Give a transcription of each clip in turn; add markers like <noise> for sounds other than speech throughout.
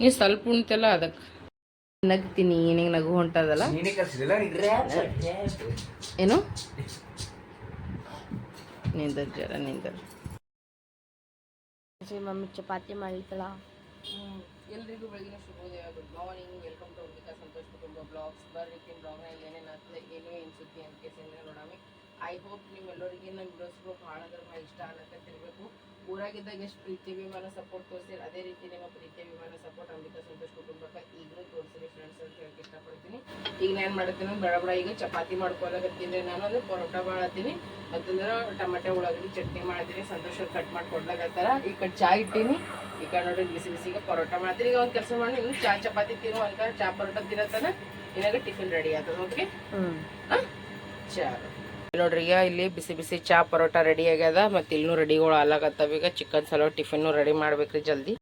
ನೀ ಸ್ವಲ್ಪ ಉಣ್ತಲ್ಲ ಅದಕ್ಕೆ. ನಗ್ತೀನಿ ನಿನಗೆ ನಗು ಹೊಂಟದಲ್ಲ? ಏನು? ನಿಂದ ಜರ ನಿಂದ ಮಮ್ಮಿ ಚಪಾತಿ ಮಾಡ್ಲಿಕ್ಕಲ್ಲ ಎಲ್ರಿಗೂ ಬೆಳಗಿನ ಶುಭೋದಯ. ಗುಡ್ ಮಾರ್ನಿಂಗ್ ವೆಲ್ಕಮ್ ಟು ಉರ್ಲಿಕಾ ಸಂತೋಷ್ ಕುಟುಂಬ ಬ್ಲಾಗ್ಸ್ ಬರ್ರಿಕ್ಕಿನ ಬ್ಲಾಗ್ನ ಏನೇನು ಆಗ್ತದೆ ಏನು ಅನಿಸುತ್ತೆ ಅಂತ ಕೇಸಿಂದ್ರೆ ನೋಡಾಮಿ. ಐ ಹೋಪ್ ನಿಮ್ಮೆಲ್ಲರಿಗೆ ನಮ್ಮ ವಿಡಿಯೋಸ್ಗಳು ಭಾಳ ಅಂದ್ರೆ ಭಾಳ ಇಷ್ಟ ಅನ್ನಕತ್ತಿರ್ಬೇಕು ಊರಾಗಿದ್ದಾಗ ಎಷ್ಟು ಪ್ರೀತಿ ವಿಮಾನ ಸಪೋರ್ಟ್ ತೋರಿಸಿರಿ ಅದೇ ರೀತಿ ನಿಮ್ಮ ಪ್ರೀತಿ ವಿಮಾನ ಸಪೋರ್ಟ್ ಅಂಬಿಕಾ ಸಂತೋಷ್ ಕುಟುಂಬಕ್ಕೆ ಈಗಲೂ ತೋರಿಸಿರಿ ಫ್ರೆಂಡ್ಸ್ ಅಂತ ಹೇಳಕ್ಕೆ ಇಷ್ಟಪಡ್ತೀನಿ. ಈಗ ನಾನು ಮಾಡ್ತೀನಿ ಬೇಡ ಬೇಡ ಈಗ ಚಪಾತಿ ಮಾಡ್ಕೊಳಕತ್ತೀನಿ. ನಾನು ಅದು ಪರೋಟ ಮಾಡತ್ತೀನಿ ಮತ್ತಂದ್ರೆ ಟಮಾಟೆ ಉಳ್ಳಾಗಡ್ಡಿ ಚಟ್ನಿ ಮಾಡ್ತೀನಿ. ಸಂತೋಷ ಕಟ್ ಮಾಡಿ ಕೊಡ್ಲಾಕತ್ತಾರ ಈ ಕಡೆ ಚಾ ಇಟ್ಟೀನಿ. ಈ ಕಡೆ ನೋಡಿ ಬಿಸಿ ಬಿಸಿಗೆ ಪರೋಟ ಮಾಡ್ತೀನಿ. ಈಗ ಒಂದು ಕೆಲಸ ಮಾಡಿ ಇನ್ನು ಚಾ ಚಪಾತಿ ತಿನ್ನೋ ಅಂತ ಚಾ ಪರೋಟ ತಿನ್ನತ್ತಾನ ಇನ್ನಾಗ ಟಿಫಿನ್ ರೆಡಿ ಆಗ್ತದೆ ಓಕೆ ಚಾ ನೋಡ್ರಿ ಈಗ ಇಲ್ಲಿ ಬಿಸಿ ಬಿಸಿ ಚಾ ಪರೋಟ ರೆಡಿ ಆಗ್ಯದ ಮತ್ತೆ ಇಲ್ಲೂ ರೆಡಿಗಳು ಅಲ್ಲಾಗತ್ತವ ಈಗ ಚಿಕನ್ ಸಲ ಟಿಫಿನ್ ರೆಡಿ ಮಾಡ್ಬೇಕ್ರಿ ಜಲ್ದಿ.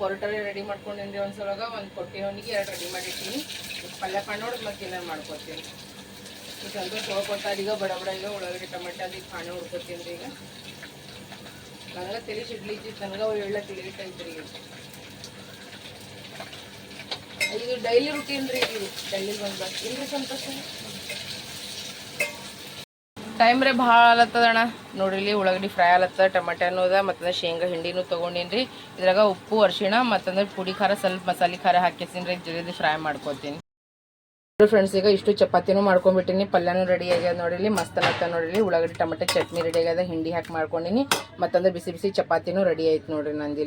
ಪರೋಟನೇ ರೆಡಿ ಮಾಡ್ಕೊಂಡಿನ್ರಿ ಒಂದ್ಸಲಗ ಒಂದು ಕೊಟ್ಟಿನವನಿಗೆ ಎರಡು ರೆಡಿ ಮಾಡಿಟ್ಟಿನಿ. ಪಲ್ಯ ಕಂಡೋಡ್ ಮತ್ತೆ ಏನಾರು ಮಾಡ್ಕೊತೀನಿ. ಈಗ ಸ್ವಲ್ಪ ಹೋಗ್ಕೊಟ್ಟಾರ ಈಗ ಬಡ ಬಡ ಈಗ ಉಳ್ಳಾಗಡ್ಡಿ ಟೊಮೆಟೊ ಅದಕ್ಕೆ ಖಾಣೆ ಹುಡ್ಕೊತೀನಿ ರೀ ಈಗ. ನನಗೆ ತಲೆ ಸಿಡ್ಲಿ ನನಗೆ ಲೇಟ್ ಐತ್ರಿ ಈಗ. ಇದು ಡೈಲಿ ರುಟೀನ್ ರೀ ಡೈಲಿ ಇಲ್ರಿ ಸಂತೋಷ? ಟೈಮ್ ರೇ ಭಾಳ ಆಲತ್ತದಣ್ಣ ನೋಡ್ರಿ ಇಲ್ಲಿ ಉಳ್ಳಾಗಡ್ಡಿ ಫ್ರೈ ಆಲತ್ತದ ಟಮಾಟೆ ಅದ ಮತ್ತು ಶೇಂಗಾ ಹಿಂಡಿನೂ ರೀ. ಇದ್ರಾಗ ಉಪ್ಪು, ಅರ್ಶಿಣ, ಮತ್ತಂದ್ರೆ ಪುಡಿ ಖಾರ, ಸ್ವಲ್ಪ ಮಸಾಲೆ ಖಾರ ಹಾಕಿಸಿನಿ ರೀ. ಜಲ್ದಿ ಫ್ರೈ ಮಾಡ್ಕೊತೀನಿ. ಫ್ರೆಂಡ್ಸ್ ಈಗ ಇಷ್ಟು ಚಪಾತಿನೂ ಮಾಡ್ಕೊಂಡ್ಬಿಟ್ಟಿನಿ ಪಲ್ಯನೂ ರೆಡಿ ಆಗ್ಯದ ನೋಡಿಲಿ ಮಸ್ತ್ ಅನ್ನತ್ತ ನೋಡಿಲಿ ಉಳ್ಳಾಗಡ್ಡಿ, ಟಮಾಟೆ, ಚಟ್ನಿ ರೆಡಿ ಆಗ್ಯದ. ಹಿಂಡಿ ಹಾಕಿ ಮಾಡ್ಕೊಂಡಿನಿ. ಮತ್ತಂದ್ರೆ ಬಿಸಿ ಬಿಸಿ ಚಪಾತಿನೂ ರೆಡಿ ಆಯ್ತು ನೋಡ್ರಿ ನಂದು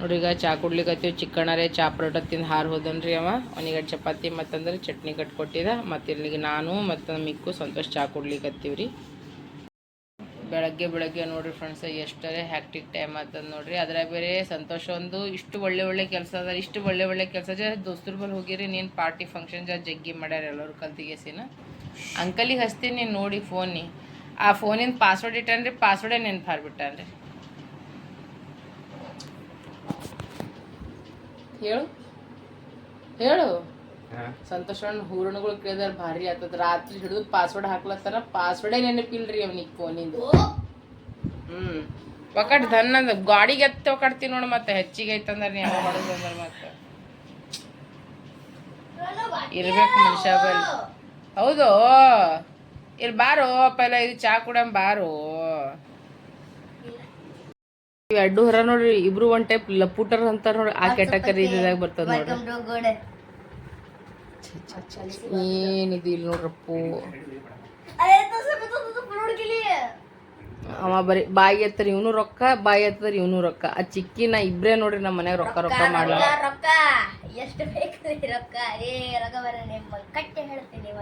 ನೋಡ್ರಿ ಈಗ ಚಾ ಕುಡ್ಲಿಕತ್ತೀವಿ. ಚಿಕ್ಕಣ್ಣರೇ ಚಾ ಪರೋಟ ತಿಂದು ಹಾರು ಹೋದನ್ರಿ ಅವ. ಅವನಿಗೆ ಚಪಾತಿ ಮತ್ತಂದ್ರೆ ಚಟ್ನಿ ಕಟ್ಕೊಟ್ಟಿದ. ಮತ್ತೆ ಇಲ್ಲಿಗೆ ನಾನು ಮತ್ತು ಮಿಕ್ಕು ಸಂತೋಷ ಚಾ ಕುಡ್ಲಿಕತ್ತೀವಿ ರೀ ಬೆಳಗ್ಗೆ ಬೆಳಗ್ಗೆ ನೋಡ್ರಿ ಫ್ರೆಂಡ್ಸ್ ಎಷ್ಟರೇ ಹ್ಯಾಕ್ಟಿಕ್ ಟೈಮ್ ಆಗ್ತದೆ ನೋಡ್ರಿ. ಅದ್ರ ಬೇರೆ ಸಂತೋಷ ಒಂದು ಇಷ್ಟು ಒಳ್ಳೆ ಒಳ್ಳೆ ಕೆಲಸ ಅದ ಇಷ್ಟು ಒಳ್ಳೆ ಒಳ್ಳೆ ಕೆಲಸ ಜ ದೋಸ್ತರ ಬಲ್ಲಿ ಹೋಗಿರಿ, ನೀನು ಪಾರ್ಟಿ ಫಂಕ್ಷನ್ ಜ ಜಗ್ಗಿ ಮಾಡ್ಯಾರ ಎಲ್ಲರೂ ಕಲ್ತಿಗೆಸಿನ ಅಂಕಲಿಗೆ ಹಚ್ತೀನಿ ನೋಡಿ ಫೋನಿ ಆ ಫೋನಿಂದ ಪಾಸ್ವರ್ಡ್ ಇಟ್ಟಾನ್ರಿ ಪಾಸ್ವರ್ಡೇ ನೆನ್ಪು ಹಾರ್ಬಿಟ್ಟಾನ್ರಿ ಹೇಳು. ಹೇಳು. ಸಂತೋಷ ಹೂರಣಗಳು ಕೇಳಿದ್ರೆ ಭಾರಿ ಆತದ ರಾತ್ರಿ ಹಿಡಿದು ಪಾಸ್ವರ್ಡ್ ಹಾಕ್ಲತ್ತಾರ. ಪಾಸ್ವರ್ಡೇ ನೆನಪಿಲ್ರಿ ಅವನಿಗೆ ಫೋನಿಂದ ಹ್ಮ್. ಒಕ್ಕಟ್ ಧನ್ ಅಂದ ಗಾಡಿಗೆ ಎತ್ತ ಒಕ್ಕಡ್ತೀನಿ ನೋಡು ಮತ್ತೆ. ಹೆಚ್ಚಿಗೆ ಐತಂದ್ರೆ ನೀವು ಮಾಡೋದು ಅಂದ್ರೆ ಮತ್ತೆ. ಇರ್ಬೇಕು ಮನುಷ್ಯ ಬಲ್ ಹೌದು. ಇಲ್ಲಿ ಬಾರೋ. ಪೈಲ ಇದು ಚಾ ಕುಡಂ ಬಾರೋ. ಎರಡು ಹೊರ ನೋಡ್ರಿ ಇಬ್ರು ಒನ್ ಟೈಪ್ ಲಪೂಟರ್ ಅಂತ ನೋಡ್ರಿ ಆ ಕೆಟಗರಿ ಇದಾಗ ಬರ್ತದ ನೋಡ್ರಿ. ಏನಿದು ಇಲ್ಲಿ ನೋಡ್ರಪ್ಪು? ಅವ ಬರಿ ಬಾಯಿ ಎತ್ತರ ಇವನು ರೊಕ್ಕ ಬಾಯಿ ಎತ್ತರ ಇವನು ರೊಕ್ಕ. ಆ ಚಿಕ್ಕಿನ ಇಬ್ರೇ ನೋಡ್ರಿ ನಮ್ಮ ಮನ್ಯಾಗ ರೊಕ್ಕ ರೊಕ್ಕ ಮಾಡ್ಲ. ರೊಕ್ಕ ಎಷ್ಟು ಬೇಕು ರೊಕ್ಕ? ಏ ರೊಕ್ಕ ಬರ ನಿಮ್ಮ ಕಟ್ಟೆ ಹೇಳ್ತೀನಿ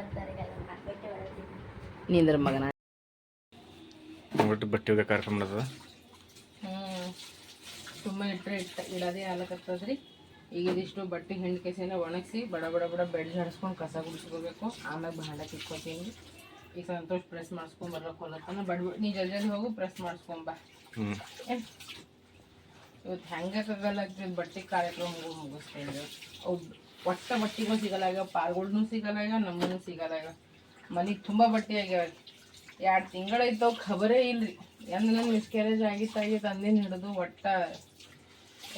ನಿಂದ್ರ ಮಗನ. ಬಟ್ಟೆ ಕಾರ್ಯಕ್ರಮ ನಡೆದ ತುಂಬ ಇಟ್ಟರೆ ಇಟ್ಟ ಇಡೋದೇ ಆಲಕತ್ತದ್ರಿ ಈಗ ಇದಿಷ್ಟು ಬಟ್ಟೆ ಹಿಂಡ್ ಕೆಸಿನ ಒಣಗಿಸಿ ಬಡ ಬಡ ಬಡ ಬೆಡ್ ಜಾಡಿಸ್ಕೊಂಡು ಕಸ ಗುಡಿಸ್ಕೋಬೇಕು. ಆಮೇಲೆ ಭಾಂಡಕ್ಕೆ ತಿಕ್ಕೋತೀನಿ. ಈಗ ಸಂತೋಷ್ ಪ್ರೆಸ್ ಮಾಡಿಸ್ಕೊಂಡ್ ಬರ್ಬೇಕು ಹೊಲತ್ತನ ಬಡ್ ನೀ ಜಲ್ದಿ ಜಲ್ದಿ ಹೋಗು ಪ್ರೆಸ್ ಮಾಡಿಸ್ಕೊಂಬ ಇವತ್ತು ಹೆಂಗೆ ಆಗಲ್ಲ ಬಟ್ಟೆ ಕಾರ್ಯಕ್ರಮ ಮುಗಿಸ್ತೀನಿ ಅವು ಒಟ್ಟ ಬಟ್ಟೆಗೂ ಸಿಗಲ್ಲಾಗ ಪಾರ್ಗಳ್ನು ಸಿಗಲ್ಲಾಗ ನಮ್ಮನ್ನು ಸಿಗಲ್ಲಾಗ ಮನೆಗೆ ತುಂಬ ಬಟ್ಟೆ ಆಗ್ಯಾವ. ಎರಡು ತಿಂಗಳೈತವು ಖಬರೇ ಇಲ್ರಿ. ಎಂದ ನನ್ನ ಮಿಸ್ಕ್ಯಾರೇಜ್ ಆಗಿತ್ತು ಆಗಿತ್ತು ಅಂದಿನ ಹಿಡಿದು ಒಟ್ಟ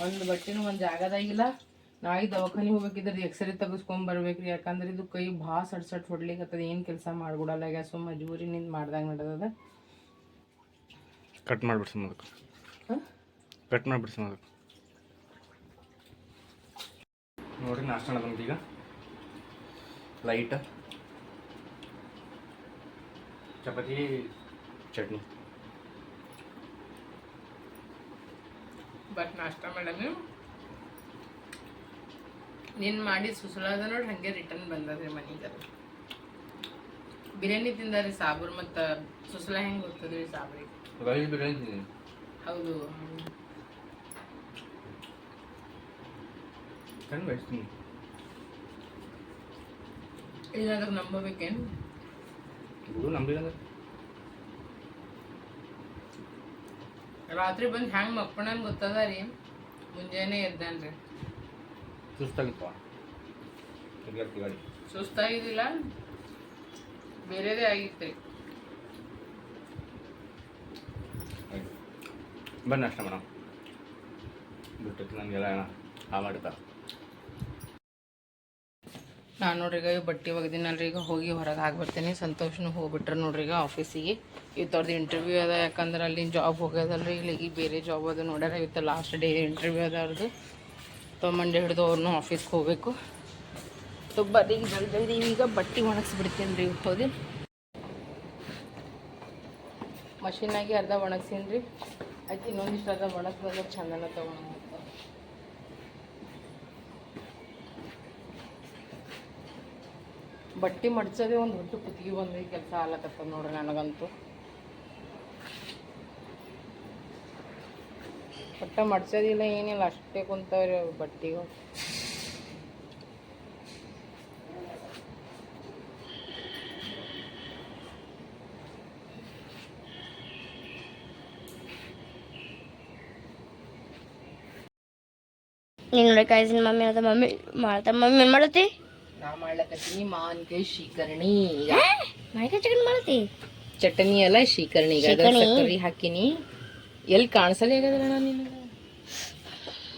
ಒಂದು ಬಟ್ಟೆನೂ ಒಂದು ಜಾಗದಾಗಿಲ್ಲ. ನಾಳೆ ದವಾಖಾನೆ ಹೋಗ್ಬೇಕಿದ್ರೆ ಎಕ್ಸ್ರೇ ತೆಗಿಸ್ಕೊಂಡ್ ಬರ್ಬೇಕ್ರಿ. ಯಾಕಂದ್ರೆ ಇದು ಕೈ ಭಾಳ ಸಟ್ ಸಟ್ ಹೊಡ್ಲಿಕ್ಕತ್ತದ ಏನು ಕೆಲಸ ಮಾಡ್ಕೊಡಲ್ಲ. ಸುಮ್ಮ ಮಜಬೂರಿ ನಿಂದು ಮಾಡ್ದಾಗ ನಡೆದದ. ಕಟ್ ಮಾಡ್ಬಿಡ್ಸ ಅದಕ್ಕೆ. ಕಟ್ ಮಾಡ್ಬಿಡ್ಸ ಅದಕ್ಕೆ. ನೋಡ್ರಿ ನಾಷ್ಟ ನಮ್ದು ಈಗ. ಲೈಟ್ ಚಪಾತಿ ಚಟ್ನಿ. ಬಟ್ ನಾಷ್ಟ ಮಾಡಮಿ ನೀನು ಮಾಡಿ ಸುಸುಳಾದ ನೋಡಿ ಹಾಗೆ ರಿಟರ್ನ್ ಬಂದದ್ರಿ ಮನೆಗೆ. ಬಿರಿಯಾನಿ ತಿಂದಾರಿ ಸಾಬೂರ್ ಮತ್ತು ಸುಸುಳ ಹೆಂಗೆ ಹೋಗ್ತದ್ರಿ ಸಾಬ್ರಿ? ರೈಸ್ ಬಿರಿಯಾನಿ. ಹೌದು. ಇಲ್ಲ ನಂಬಬೇಕೇನು? ನಂಬಿಲ್ಲ ರಾತ್ರಿ ಬಂದು ಹೆಂಗೆ ಮಕ್ಕೊಂಡಂಗೆ ಗೊತ್ತದ ರೀ? ಮುಂಜಾನೆ ಎದ್ದಾನ್ರಿ ಸುಸ್ತಾಗಿತ್ತು ಗಾಡಿ ಸುಸ್ತಾಗಿದ್ದಿಲ್ಲ? ಬೇರೆದೇ ಆಗಿತ್ತು ರೀ. ಬನ್ನಿ ಅಷ್ಟೇ ಮೇಡಮ್. ಬಿಟ್ಟು ನನಗೆಲ್ಲ ಹಾ ಮಾಡಿದ್ದ ನಾನು ನೋಡ್ರಿ ಈಗ ಬಟ್ಟೆ ಒಗ್ದಿನಲ್ರಿ, ಈಗ ಹೋಗಿ ಹೊರಗೆ ಹಾಕ್ಬರ್ತೀನಿ ಸಂತೋಷನು ಹೋಗ್ಬಿಟ್ರೆ ನೋಡ್ರಿ ಈಗ ಆಫೀಸಿಗೆ. ಇವತ್ತು ಅವ್ರದ್ದು ಇಂಟರ್ವ್ಯೂ ಅದ, ಯಾಕಂದ್ರೆ ಅಲ್ಲಿ ಜಾಬ್ ಹೋಗೋದಲ್ರಿ ಇಲ್ಲಿ ಈಗ ಬೇರೆ ಜಾಬ್ ಅದು ನೋಡ್ಯಾರ. ಇವತ್ತು ಲಾಸ್ಟ್ ಡೇ ಇಂಟರ್ವ್ಯೂ ಅದ ಅವ್ರದ್ದು ತೊ ಮಂಡೆ ಹಿಡಿದು ಅವ್ರನ್ನೂ ಆಫೀಸ್ಗೆ ಹೋಗ್ಬೇಕು. ಸೊ ಬರ್ರಿ ಜಲ್ದಿ ಜಲ್ದಿ ಈಗ ಬಟ್ಟೆ ಒಣಗಿಸ್ಬಿಡ್ತೀನಿ ರೀ ಹೋದಿ ಮಷೀನಾಗಿ ಅರ್ಧ ಒಣಗ್ಸೀನಿ ರೀ ಆಯ್ತು ಇನ್ನೊಂದಿಷ್ಟು ಅರ್ಧ ಒಣಗಿಸ್ಬೇಕು ಚಂದನ ತೊಗೊಂಡು ಬಟ್ಟೆ ಮಡ್ಚೋದೇ ಒಂದು ಹೊಟ್ಟು ಕುತ್ತಿಗೆ ಬಂದು ಕೆಲಸ ಆಗ್ಲಕತ್ತದ ನೋಡ್ರಿ ನನಗಂತೂ. ಒಟ್ಟ ಮಡ್ಸೋದಿಲ್ಲ ಏನಿಲ್ಲ, ಅಷ್ಟೇ ಕುಂತವ್ರಿ ಅವು ಬಟ್ಟೆಗಳು. ನೀನು ನೋಡಿ ಕಾಯ್ಸಿನ ಮಮ್ಮಿ ಅಂತ ಮಮ್ಮಿ ಮಾಡ್ತಾ ಮಮ್ಮಿ ಮಾಡತ್ತಿ? ನಾ ಮಾಡ್ಲಕತ್ತೀನಿ ಮಾವಿನಕಾಯಿ ಶೀಕರಣಿ ಮಾವಿನಕಾಯಿ ಚಿಕನ್ ಮಾಡತ್ತಿ ಚಟ್ನಿ ಅಲ್ಲ ಶೀಕರಣಿ ಈಗ. ಅದ್ರ ಶೀಕರಣಿ? ಸಕ್ಕರೆ ಹಾಕಿನಿ. ಎಲ್ಲಿ ಕಾಣಿಸಲೇ ಆಗದಲ್ಲ ನಾನು ನಿನಗೆ.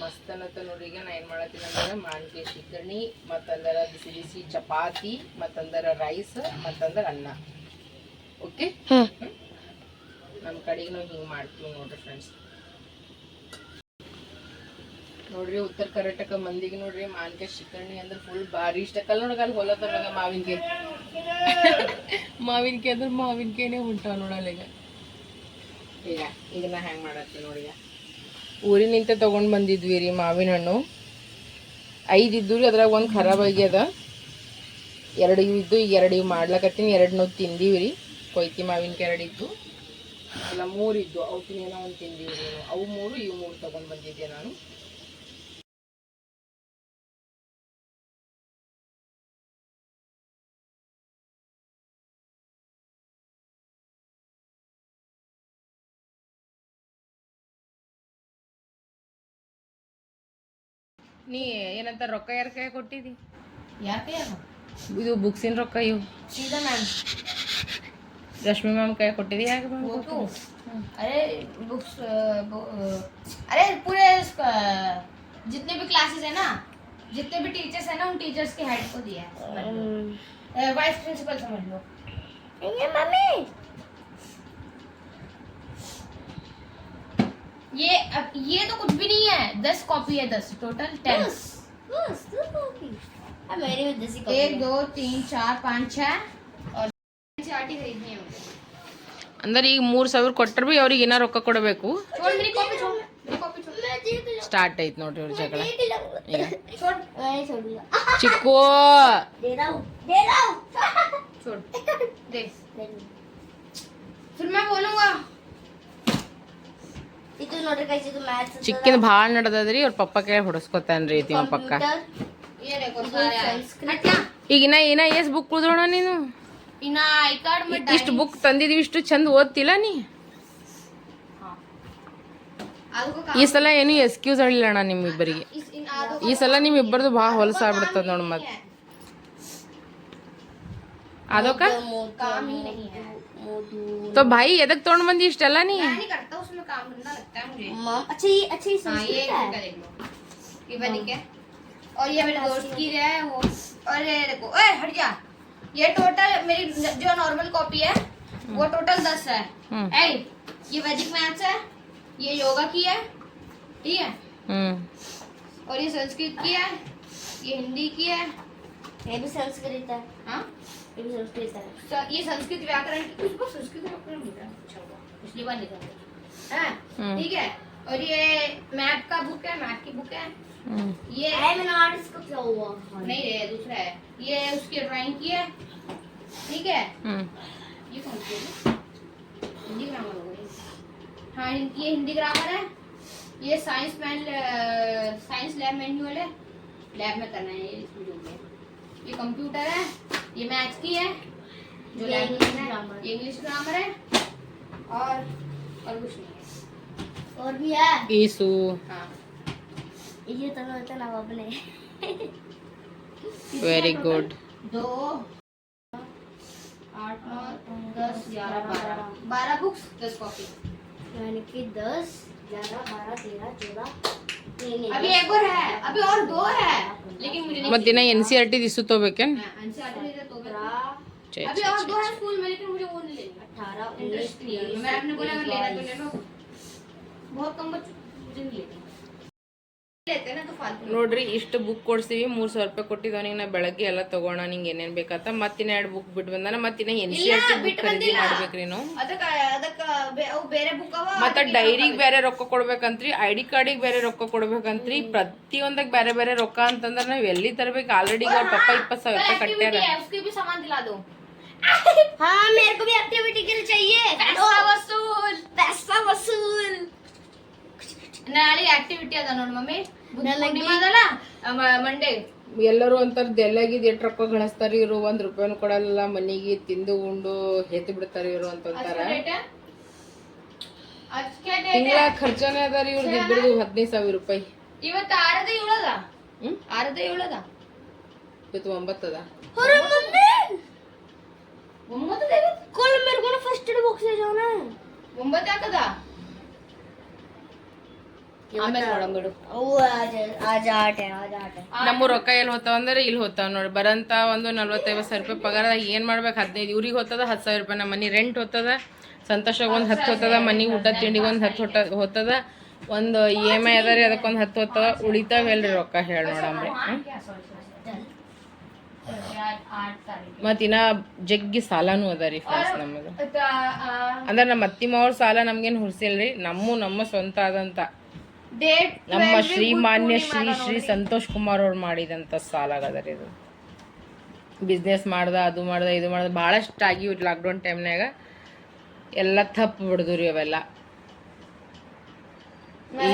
ಮಸ್ತ್ ಅನ್ನತ್ತ ನೋಡ್ರಿ ಈಗ ನಾ ಏನು ಮಾಡತ್ತೀನಿ ಅಂದ್ರೆ ಮಾವಿನಕಾಯಿ ಶೀಕರಣಿ ಮತ್ತಂದರ ಬಿಸಿ ಬಿಸಿ ಚಪಾತಿ ಮತ್ತಂದರ ರೈಸ್ ಮತ್ತಂದರ ಅನ್ನ. ಓಕೆ? ಹ್ಞೂ ನಮ್ಮ ಕಡೆಗೆ ನಾವು ಹಿಂಗೆ ಮಾಡ್ತೀವಿ ನೋಡ್ರಿ ಫ್ರೆಂಡ್ಸ್ ನೋಡ್ರಿ ಉತ್ತರ ಕರ್ನಾಟಕ ಮಂದಿಗೆ ನೋಡ್ರಿ ಮಾವಿನಕಾಯಿ ಶಿಕರ್ಣಿ ಅಂದ್ರೆ ಫುಲ್ ಭಾರಿ ಇಷ್ಟ. ಕಲ್ ನೋಡಕ ಅಲ್ಲಿ ಹೊಲತ್ತವಾಗ ಮಾವಿನಕಾಯಿ. <laughs> ಮಾವಿನಕಾಯಿ ಅಂದ್ರೆ ಮಾವಿನಕಾಯಿನೇ ಉಂಟಾವ ನೋಡಲ್ಲ ಈಗ. ಈಗ ಈಗ ನಾ ಹೆಂಗೆ ಮಾಡತ್ತೆ ನೋಡಿ ಊರಿನಿಂದ ತೊಗೊಂಡು ಬಂದಿದ್ವಿ ರೀ ಮಾವಿನ ಹಣ್ಣು ಐದು ಇದ್ದು ರೀ ಅದ್ರಾಗ ಒಂದು ಖರಾಬ್ ಆಗ್ಯದ. ಎರಡು ಇವು ಇದ್ದು ಈಗ ಎರಡು ಇವು ಮಾಡ್ಲಕತ್ತೀನಿ ಎರಡು ನಾವು ತಿಂದೀವಿ ರೀ. ಕೊಯ್ತಿ ಮಾವಿನಕಾಯಿ ಎರಡು ಇದ್ದು. ಅಲ್ಲ ಮೂರು ಇದ್ದು ತಿನ್ನೇನೋ ಏನೋ ಒಂದು ತಿಂದೀವಿ ರೀ. ಅವು ಮೂರು ಇವು ಮೂರು ತೊಗೊಂಡು ಬಂದಿದ್ದೆ ನಾನು. ನೀ ಏನಂತ ರೊಕ್ಕ ಯಾರ ಕೈ ಕೊಟ್ಟಿದಿ ಯಾರ ಕೈ ಇದು ಬುಕ್ಸಿನ ರೊಕ್ಕ ಇವು सीधा मैम ರಶ್ಮಿ ಮ್ಯಾಮ್ ಕೈ ಕೊಟ್ಟಿದಿ ಯಾಕೆ ಮ್ಯಾಮ್ वो तो अरे बुक्स अरे पूरे इसका- जितने भी क्लासेस है ना जितने भी टीचर्स है ना उन टीचर्स के हेड को दिया है वाइस प्रिंसिपल समझ लो मम्मी ये अब ये तो कुछ भी नहीं है दस कॉपी है दस टोटल टेन मेरी भी दसी एक दो तीन चार पाँच छः और चार्टी खरीदनी है मुझे ಅಂದ್ರೆ ಈಗ ಮೂರು ಸಾವಿರ ಕೊಟ್ಟರು ಭೀ ಅವ್ರಿಗೆ ಏನೋ ರೊಕ್ಕ ಕೊಡಬೇಕು छोड़ मेरी कॉपी छोड़ मेरी कॉपी छोड़ ಸ್ಟಾರ್ಟ್ ಐತ್ ನೋಡ್ರಿ ಅವ್ರ ಜಗಳ ಈಗ छोड़ मैं छोड़ दिया ಚಿಕ್ಕು दे रहा हूँ दे रहा हूँ छोड़ दे फिर मैं बोलूंगा ಇದು ಭಾಳ ನಡ್ದದ್ರಿ ಅವ್ರ ಪಪ್ಪ ಕೈ ಹೊಡಸ್ಕೊತಾನ್ರಿ ನಿಮ್ಮ ಪಕ್ಕ. ಈಗಿನ ಏನ ಎಸ್ ಬುಕ್ ಕುದ್ರೋಣ ನೀನು. ಇಷ್ಟು ಬುಕ್ ತಂದಿದೀವಿ ಇಷ್ಟು ಚಂದ ಓದ್ತಿಲ್ಲ ನೀ. ಈ ಸಲ ಏನು ಎಸ್ಕ್ಯೂಸ್ ಹೇಳಿಲ್ಲಣ್ಣ ನಿಮ್ಮಿಬ್ಬರಿಗೆ. ಈ ಸಲ ನಿಮ್ಮಿಬ್ಬರದು ಭಾಳ ಹೊಲಸಾಗ್ಬಿಡ್ತದ ನೋಡಿ ಮತ್ತೆ ಅದಕ್ಕ? तो भाई ये तो तक तोड़ मंदी चला नहीं मैं नहीं करता उसमें काम करना लगता है मुझे। अच्छा ये अच्छा ये हाँ ये इनका देख लो। ये बनी हाँ। क्या? और ये मेरे दोस्त की है। वो और ये देखो ए हट जा। ये टोटल मेरी जो नॉर्मल कॉपी है वो हम्म। टोटल दस है। हम्म। ए ये वैदिक मैथ्स है ये योगा की है ठीक है? हम्म। और ये संस्कृत की है ये हिंदी की है। ये भी संस्कृत है। हाँ? संस्कृत व्याकरण संस्कृत व्याकरण अच्छा हाँ, हम्म। ठीक है। और ये मैप का बुक है मैप की बुक है। हम्म। ये क्या हुआ? नहीं है दूसरा है। ये उसकी ड्राइंग की है। ठीक है? हम्म। ये कौन सी है? हिंदी ग्रामर हो गई। हाँ ये हिंदी ग्रामर है। ये science man science lab manual है। लैब में करना है ये ये कंप्यूटर है। ये मैथ की है जो लैंग्वेज इंग्लिश ग्रामर है और और कुछ नहीं है। और भी है। ईसु। हाँ। ये तो होता ना अपने। वेरी गुड दो आठ नौ दस ग्यारह बारह। बारह। बुक्स दस कॉपी यानी कि दस ग्यारह बारह तेरह चौदह अभी एक और है अभी और दो है लेकिन मुझे नहीं मत देना एनसीईआरटी दिसु तो बेकन एनसीईआरटी हाँ, ಛೇ, अभी ಛೇ, और ಛೇ, दो है स्कूल में लेकिन मुझे वो नहीं लेना अठारह उन्नीस इंटरेस्ट नहीं है बीस मैं आपने बोला अगर लेना तो ले इक्कीस, लो बहुत कम बच्चे मुझे नहीं लेते लेते हैं ना तो फालतू में। ನೋಡ್ರಿ ಇಷ್ಟು ಬುಕ್ ಕೊಡ್ಸಿವಿ ಮೂರ್ ಸಾವಿರ ರೂಪಾಯಿ ಕೊಟ್ಟಿದ್ದವನಿಗೆ ನಾ ಬೆಳಗ್ಗೆ ಎಲ್ಲ ತಗೋಣ ನಿಂಗೆ ಏನೇನ್ ಬೇಕಂತ ಮತ್ತಿನ ಎರಡು ಬುಕ್ ಬಿಟ್ಟು ಬಂದಾನ ಮತ್ತಿನ N C R T book ಬಿಟ್ಟು ಖರೀದಿ ಬಂದಿಲ್ಲ. ಮಾಡ್ಬೇಕ್ರಿ ನಾವು ಅದಕ್ಕ ಅದಕ್ಕ ಬೇ- ಅವು ಬೇರೆ ಬುಕ್ ಅವ ಮತ್ತ ಡೈರಿಗೆ ಬೇರೆ ರೊಕ್ಕ ಕೊಡ್ಬೇಕಂತ್ರಿ ಐ ಡಿ ಕಾರ್ಡಿಗೆ ಬೇರೆ ರೊಕ್ಕ ಕೊಡ್ಬೇಕಂತ್ರಿ ಪ್ರತಿಯೊಂದಕ್ ಬೇರೆ ಬೇರೆ ರೊಕ್ಕ ಅಂತಂದ್ರ ನಾವ್ ಎಲ್ಲಿ ತರ್ಬೇಕು ಆಲ್ರೆಡಿ ಅವ್ರ ಪಪ್ಪ ಇಪ್ಪತ್ತು ಸಾವಿರ ರೂಪಾಯಿ ಕಟ್ಟ್ಯಾರ एक्टिविटी है उसके भी सामान दिला दो हाँ मेरे को भी एक्टिविटी के लिए चाहिए पैसा वसूल पैसा वसूल ನಾಳೆ ಆಕ್ಟಿವಿಟಿ ಅದ ನೋಡ್ ಮಮ್ಮಿ ಪೂರ್ಣಿಮಾ ಅದಲ್ಲ ಮಂಡೇ ಎಲ್ಲರೂ ಅಂತಾರ ದೆಲ್ಲಾಗಿದ್ ಎಷ್ಟ್ ರೊಕ್ಕ ಗಳಿಸ್ತಾರ ಇವ್ರು ಒಂದ್ ರೂಪಾಯಿನೂ ಕೊಡಲ್ಲ ಮನಿಗೆ ತಿಂದು ಉಂಡು ಹೆತ್ತು ಬಿಡ್ತಾರ ಇವ್ರು ಅಂತಂತಾರ डेट है आज क्या डेट ತಿಂಗಳ है ಖರ್ಚನೇ ಅದಾರ ಇವ್ರದ್ದು ಇಬ್ಬರದು ಹದಿನೈದು ಸಾವಿರ ರೂಪಾಯಿ ಇವತ್ತು ಆರದ ಏಳದ ಹ್ಮ್ ಆರದ ಏಳದ ಇವತ್ತು ಒಂಬತ್ತದ अरे मम्मी ಒಂಬತ್ತು ಕೋಲ್ ಮೇಲ್ಕೊಂಡು ಫಸ್ಟ್ ಇಡ್ಬೇಕು ಸರ್ ಅವನ ಒಂಬತ್ತು ಯಾಕದ ನಮ್ಮ ರೊಕ್ಕ ಎಲ್ಲಿ ಹೋತಾವ ಅಂದ್ರೆ ಇಲ್ಲಿ ಹೋತಾವ ನೋಡಿ. ಬರಂತ ಒಂದು ನಲ್ವತ್ತೈವತ್ತು ಸಾವಿರ ರೂಪಾಯಿ ಪಗಾರದಾಗ ಏನು ಮಾಡ್ಬೇಕು? ಹದಿನೈದು ಇವ್ರಿಗೆ ಹೋಗ್ತದ ಹತ್ತು ಸಾವಿರ ರೂಪಾಯಿ ನಮ್ಮ ಮನೆ ರೆಂಟ್ ಹೋತದ ಸಂತೋಷಕ್ಕೆ ಒಂದು ಹತ್ತು ಹೊತ್ತದ ಮನೆಗೆ ಊಟ ತಿಂಡಿಗೆ ಒಂದು ಹತ್ತು ಹೊಟ್ಟ ಹೋಗ್ತದ ಒಂದು ಇ ಎಂ ಐ ಅದ ರೀ ಅದಕ್ಕೊಂದು ಹತ್ತು ಹೊತ್ತದ ಉಳಿತಾವೆಲ್ರಿ ರೊಕ್ಕ ಹೇಳಿ ನೋಡಮ್ರಿ ಆठ ತಾರೀಕು ಮತ್ ಇನ್ನ ಜಗ್ಗಿ ಸಾಲನೂ ಅದ ರೀ ಫ್ರೆಂಡ್ಸ್ ನಮ್ಮದು ಅಂದ್ರೆ ನಮ್ಮ ಅತ್ತಿ ಮಾವ್ರ ಸಾಲ ನಮ್ಗೇನು ಹುರ್ಸಿಲ್ರಿ ನಮ್ಮ ನಮ್ಮ ಸ್ವಂತ ಆದಂತ. ಡೇಟ್ ನಮ್ಮ ಶ್ರೀಮಾನ್ಯ ಶ್ರೀ ಶ್ರೀ ಸಂತೋಷ್ ಕುಮಾರ್ ಅವ್ರು ಮಾಡಿದಂತ ಸಾಲ ರೀ ಇದು. ಬಿಸ್ನೆಸ್ ಮಾಡ್ದ ಅದು ಮಾಡ್ದ ಇದು ಮಾಡ್ದ ಭಾಳಷ್ಟು ಆಗಿ ಲಾಕ್ಡೌನ್ ಟೈಮ್ನಾಗ ಎಲ್ಲ ತಪ್ಪು ಬಿಡ್ದು ರೀ ಅವೆಲ್ಲ.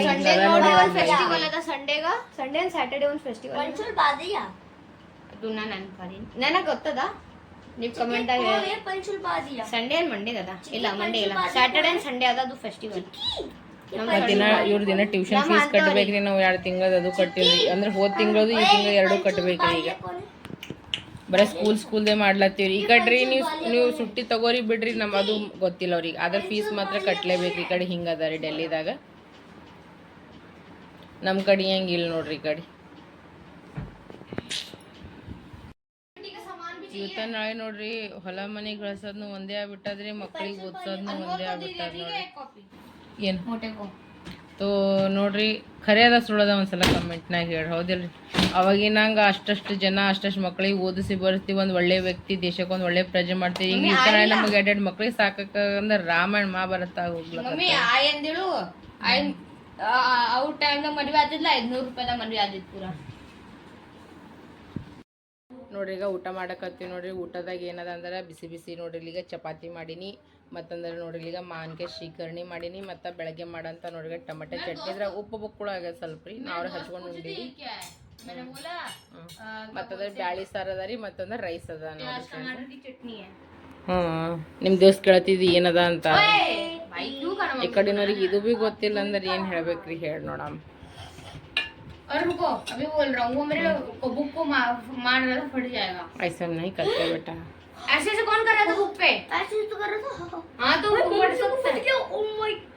ಸಂಡೇ ನೋಡಿ ಒಂದು ಫೆಸ್ಟಿವಲ್ ಅದ ಸಂಡೇಗ ಸಂಡೇ ಸ್ಯಾಟರ್ಡೇ ಒಂದು ಫೆಸ್ಟಿವಲ್ ದುನ್ನ ನನ್ನ ಪಾಲಿನ ನನಗೆ ಗೊತ್ತದ ನೀವು ಕಮೆಂಟ್ ಆಗಿ ಪಂಚುಲ್ ಬಾಜಿಯ ಸಂಡೇ ಅಂಡ್ ಮಂಡೇ ಅದ ಇಲ್ಲ ಮಂಡೇ ಇಲ್ಲ. ಸ್ಯಾಟರ್ಡೇ ಅಂಡ್ ಸಂಡೇ ಅದ ಅದು ಫೆಸ್ಟಿವಲ್ ದಿನ ಇವ್ರ ದಿನ ಟ್ಯೂಷನ್ ಫೀಸ್ ಕಟ್ಟಬೇಕ್ರಿ ನಾವು ಎರಡು ತಿಂಗಳದ ಅದು ಕಟ್ಟಿವಿ ಅಂದ್ರೆ ಹೋದ ತಿಂಗಳದು ಈ ತಿಂಗಳು ಎರಡು ಕಟ್ಟಬೇಕ್ರಿ ಈಗ. ಬರೀ ಸ್ಕೂಲ್ ಸ್ಕೂಲ್ದೇ ಮಾಡ್ಲತ್ತೀವ್ರಿ. ಈ ಕಡ್ರಿ ನೀವು ನೀವು ಸುಟ್ಟಿ ತಗೋರಿ ಬಿಡ್ರಿ ನಮ್ಮ ಅದು ಗೊತ್ತಿಲ್ಲ ಅವ್ರಿಗೆ. ಆದ್ರೆ ಫೀಸ್ ಮಾತ್ರ ಕಟ್ಟಲೇಬೇಕು ಈ ಕಡೆ ಹಿಂಗೆ ರೀ ಡೆಲ್ಲಿದಾಗ. ನಮ್ಮ ಕಡೆ ಹೆಂಗಿಲ್ಲ ನೋಡ್ರಿ ಈ ಕಡೆ. ಇವತ್ತ ನಾಳೆ ನೋಡ್ರಿ ಹೊಲ ಮನೆ ಗಳಸೋದ್ನು ಒಂದೇ ಆಗ್ಬಿಟ್ಟದ್ರಿ ಮಕ್ಳಿಗೆ ಓದ್ಸೋದ್ನು ಒಂದೇ ಆಗ್ಬಿಟ್ಟದ ನೋಡ್ರಿ. ಏನು? ತೋ ನೋಡ್ರಿ ಖರೆ ಅದ ಸುಳ್ಳದ ಒಂದ್ಸಲ ಕಮೆಂಟ್ನಾಗ ಹೇಳಿ ಹೌದಿಲ್ರಿ? ಅವಾಗಿನಂಗ ಅಷ್ಟಷ್ಟು ಜನ ಅಷ್ಟಷ್ಟು ಮಕ್ಳಿಗೆ ಓದಿಸಿ ಬರ್ತೀವಿ ಒಂದು ಒಳ್ಳೆ ವ್ಯಕ್ತಿ ದೇಶಕ್ಕೆ ಒಂದ್ ಒಳ್ಳೆ ಪ್ರಜೆ ಮಾಡ್ತೀವಿ ಈಗ ಈ ತರ ನಮಗೆ ಎರಡೆರಡು ಮಕ್ಳಿಗೆ ಸಾಕಕ್ಕ ಅಂದ್ರೆ ರಾಮಾಯಣ ಮಹಾಭಾರತ ಹೋಗ್ಲಕ್ಕ ಅವ್ರ ಟೈಮ್ದಾಗ ಮದ್ವೆ ಆದಿಲ್ಲ ಐದ್ನೂರು ರೂಪಾಯಿದಾಗ ಮದ್ವೆ ಆದಿತ್ತು ನೋಡ್ರಿ ಈಗ ಊಟ ಮಾಡಕತ್ತೀವಿ ನೋಡ್ರಿ. ಊಟದಾಗ ಏನದ ಅಂದ್ರೆ ಬಿಸಿ ಬಿಸಿ ನೋಡ್ರಿ ಈಗ ಚಪಾತಿ ಮಾಡೀನಿ ಮತ್ತಂದ್ರೆ ನೋಡ್ರಿ ಈಗ ಮಾನ್ಕಾಯಿ ಶೀಕರ್ಣಿ ಮಾಡೀನಿ ಮತ್ತು ಬೆಳಗ್ಗೆ ಮಾಡಂತ ನೋಡ್ರಿ ಟೊಮೆಟೊ ಚಟ್ನಿ. ಇದ್ರಾಗ ಉಪ್ಪು ಬುಕ್ ಆಗ್ಯದ ಸ್ವಲ್ಪ ರೀ. ನಾವು ಹಚ್ಕೊಂಡು ಉಂಡೀವಿ. ಮತ್ತಂದ್ರೆ ಬ್ಯಾಳಿ ಸಾರು ಅದ ರೀ ಮತ್ತಂದ್ರೆ ರೈಸ್ ಅದ ನೋಡ್ರಿ ಹ್ಞೂ ನಿಮ್ಮ ದೋಸ್ತ್ ಕೇಳತ್ತಿದ್ದು ಏನದ ಅಂತ? ಈ ಕಡೆನವ್ರಿಗೆ ಇದು ಭೀ ಗೊತ್ತಿಲ್ಲ ಅಂದ್ರೆ ಏನು ಹೇಳ್ಬೇಕ್ರಿ ಹೇಳಿ ನೋಡಮ್ಮ और रुको अभी बोल रहा हूँ वो मेरे को बुक को मार रहा था फट जाएगा। ऐसा नहीं करते बेटा। ऐसे से कौन कर रहा था बुक पे? ऐसे तो कर रहा था। हाँ तो वो तो फट सकता है। oh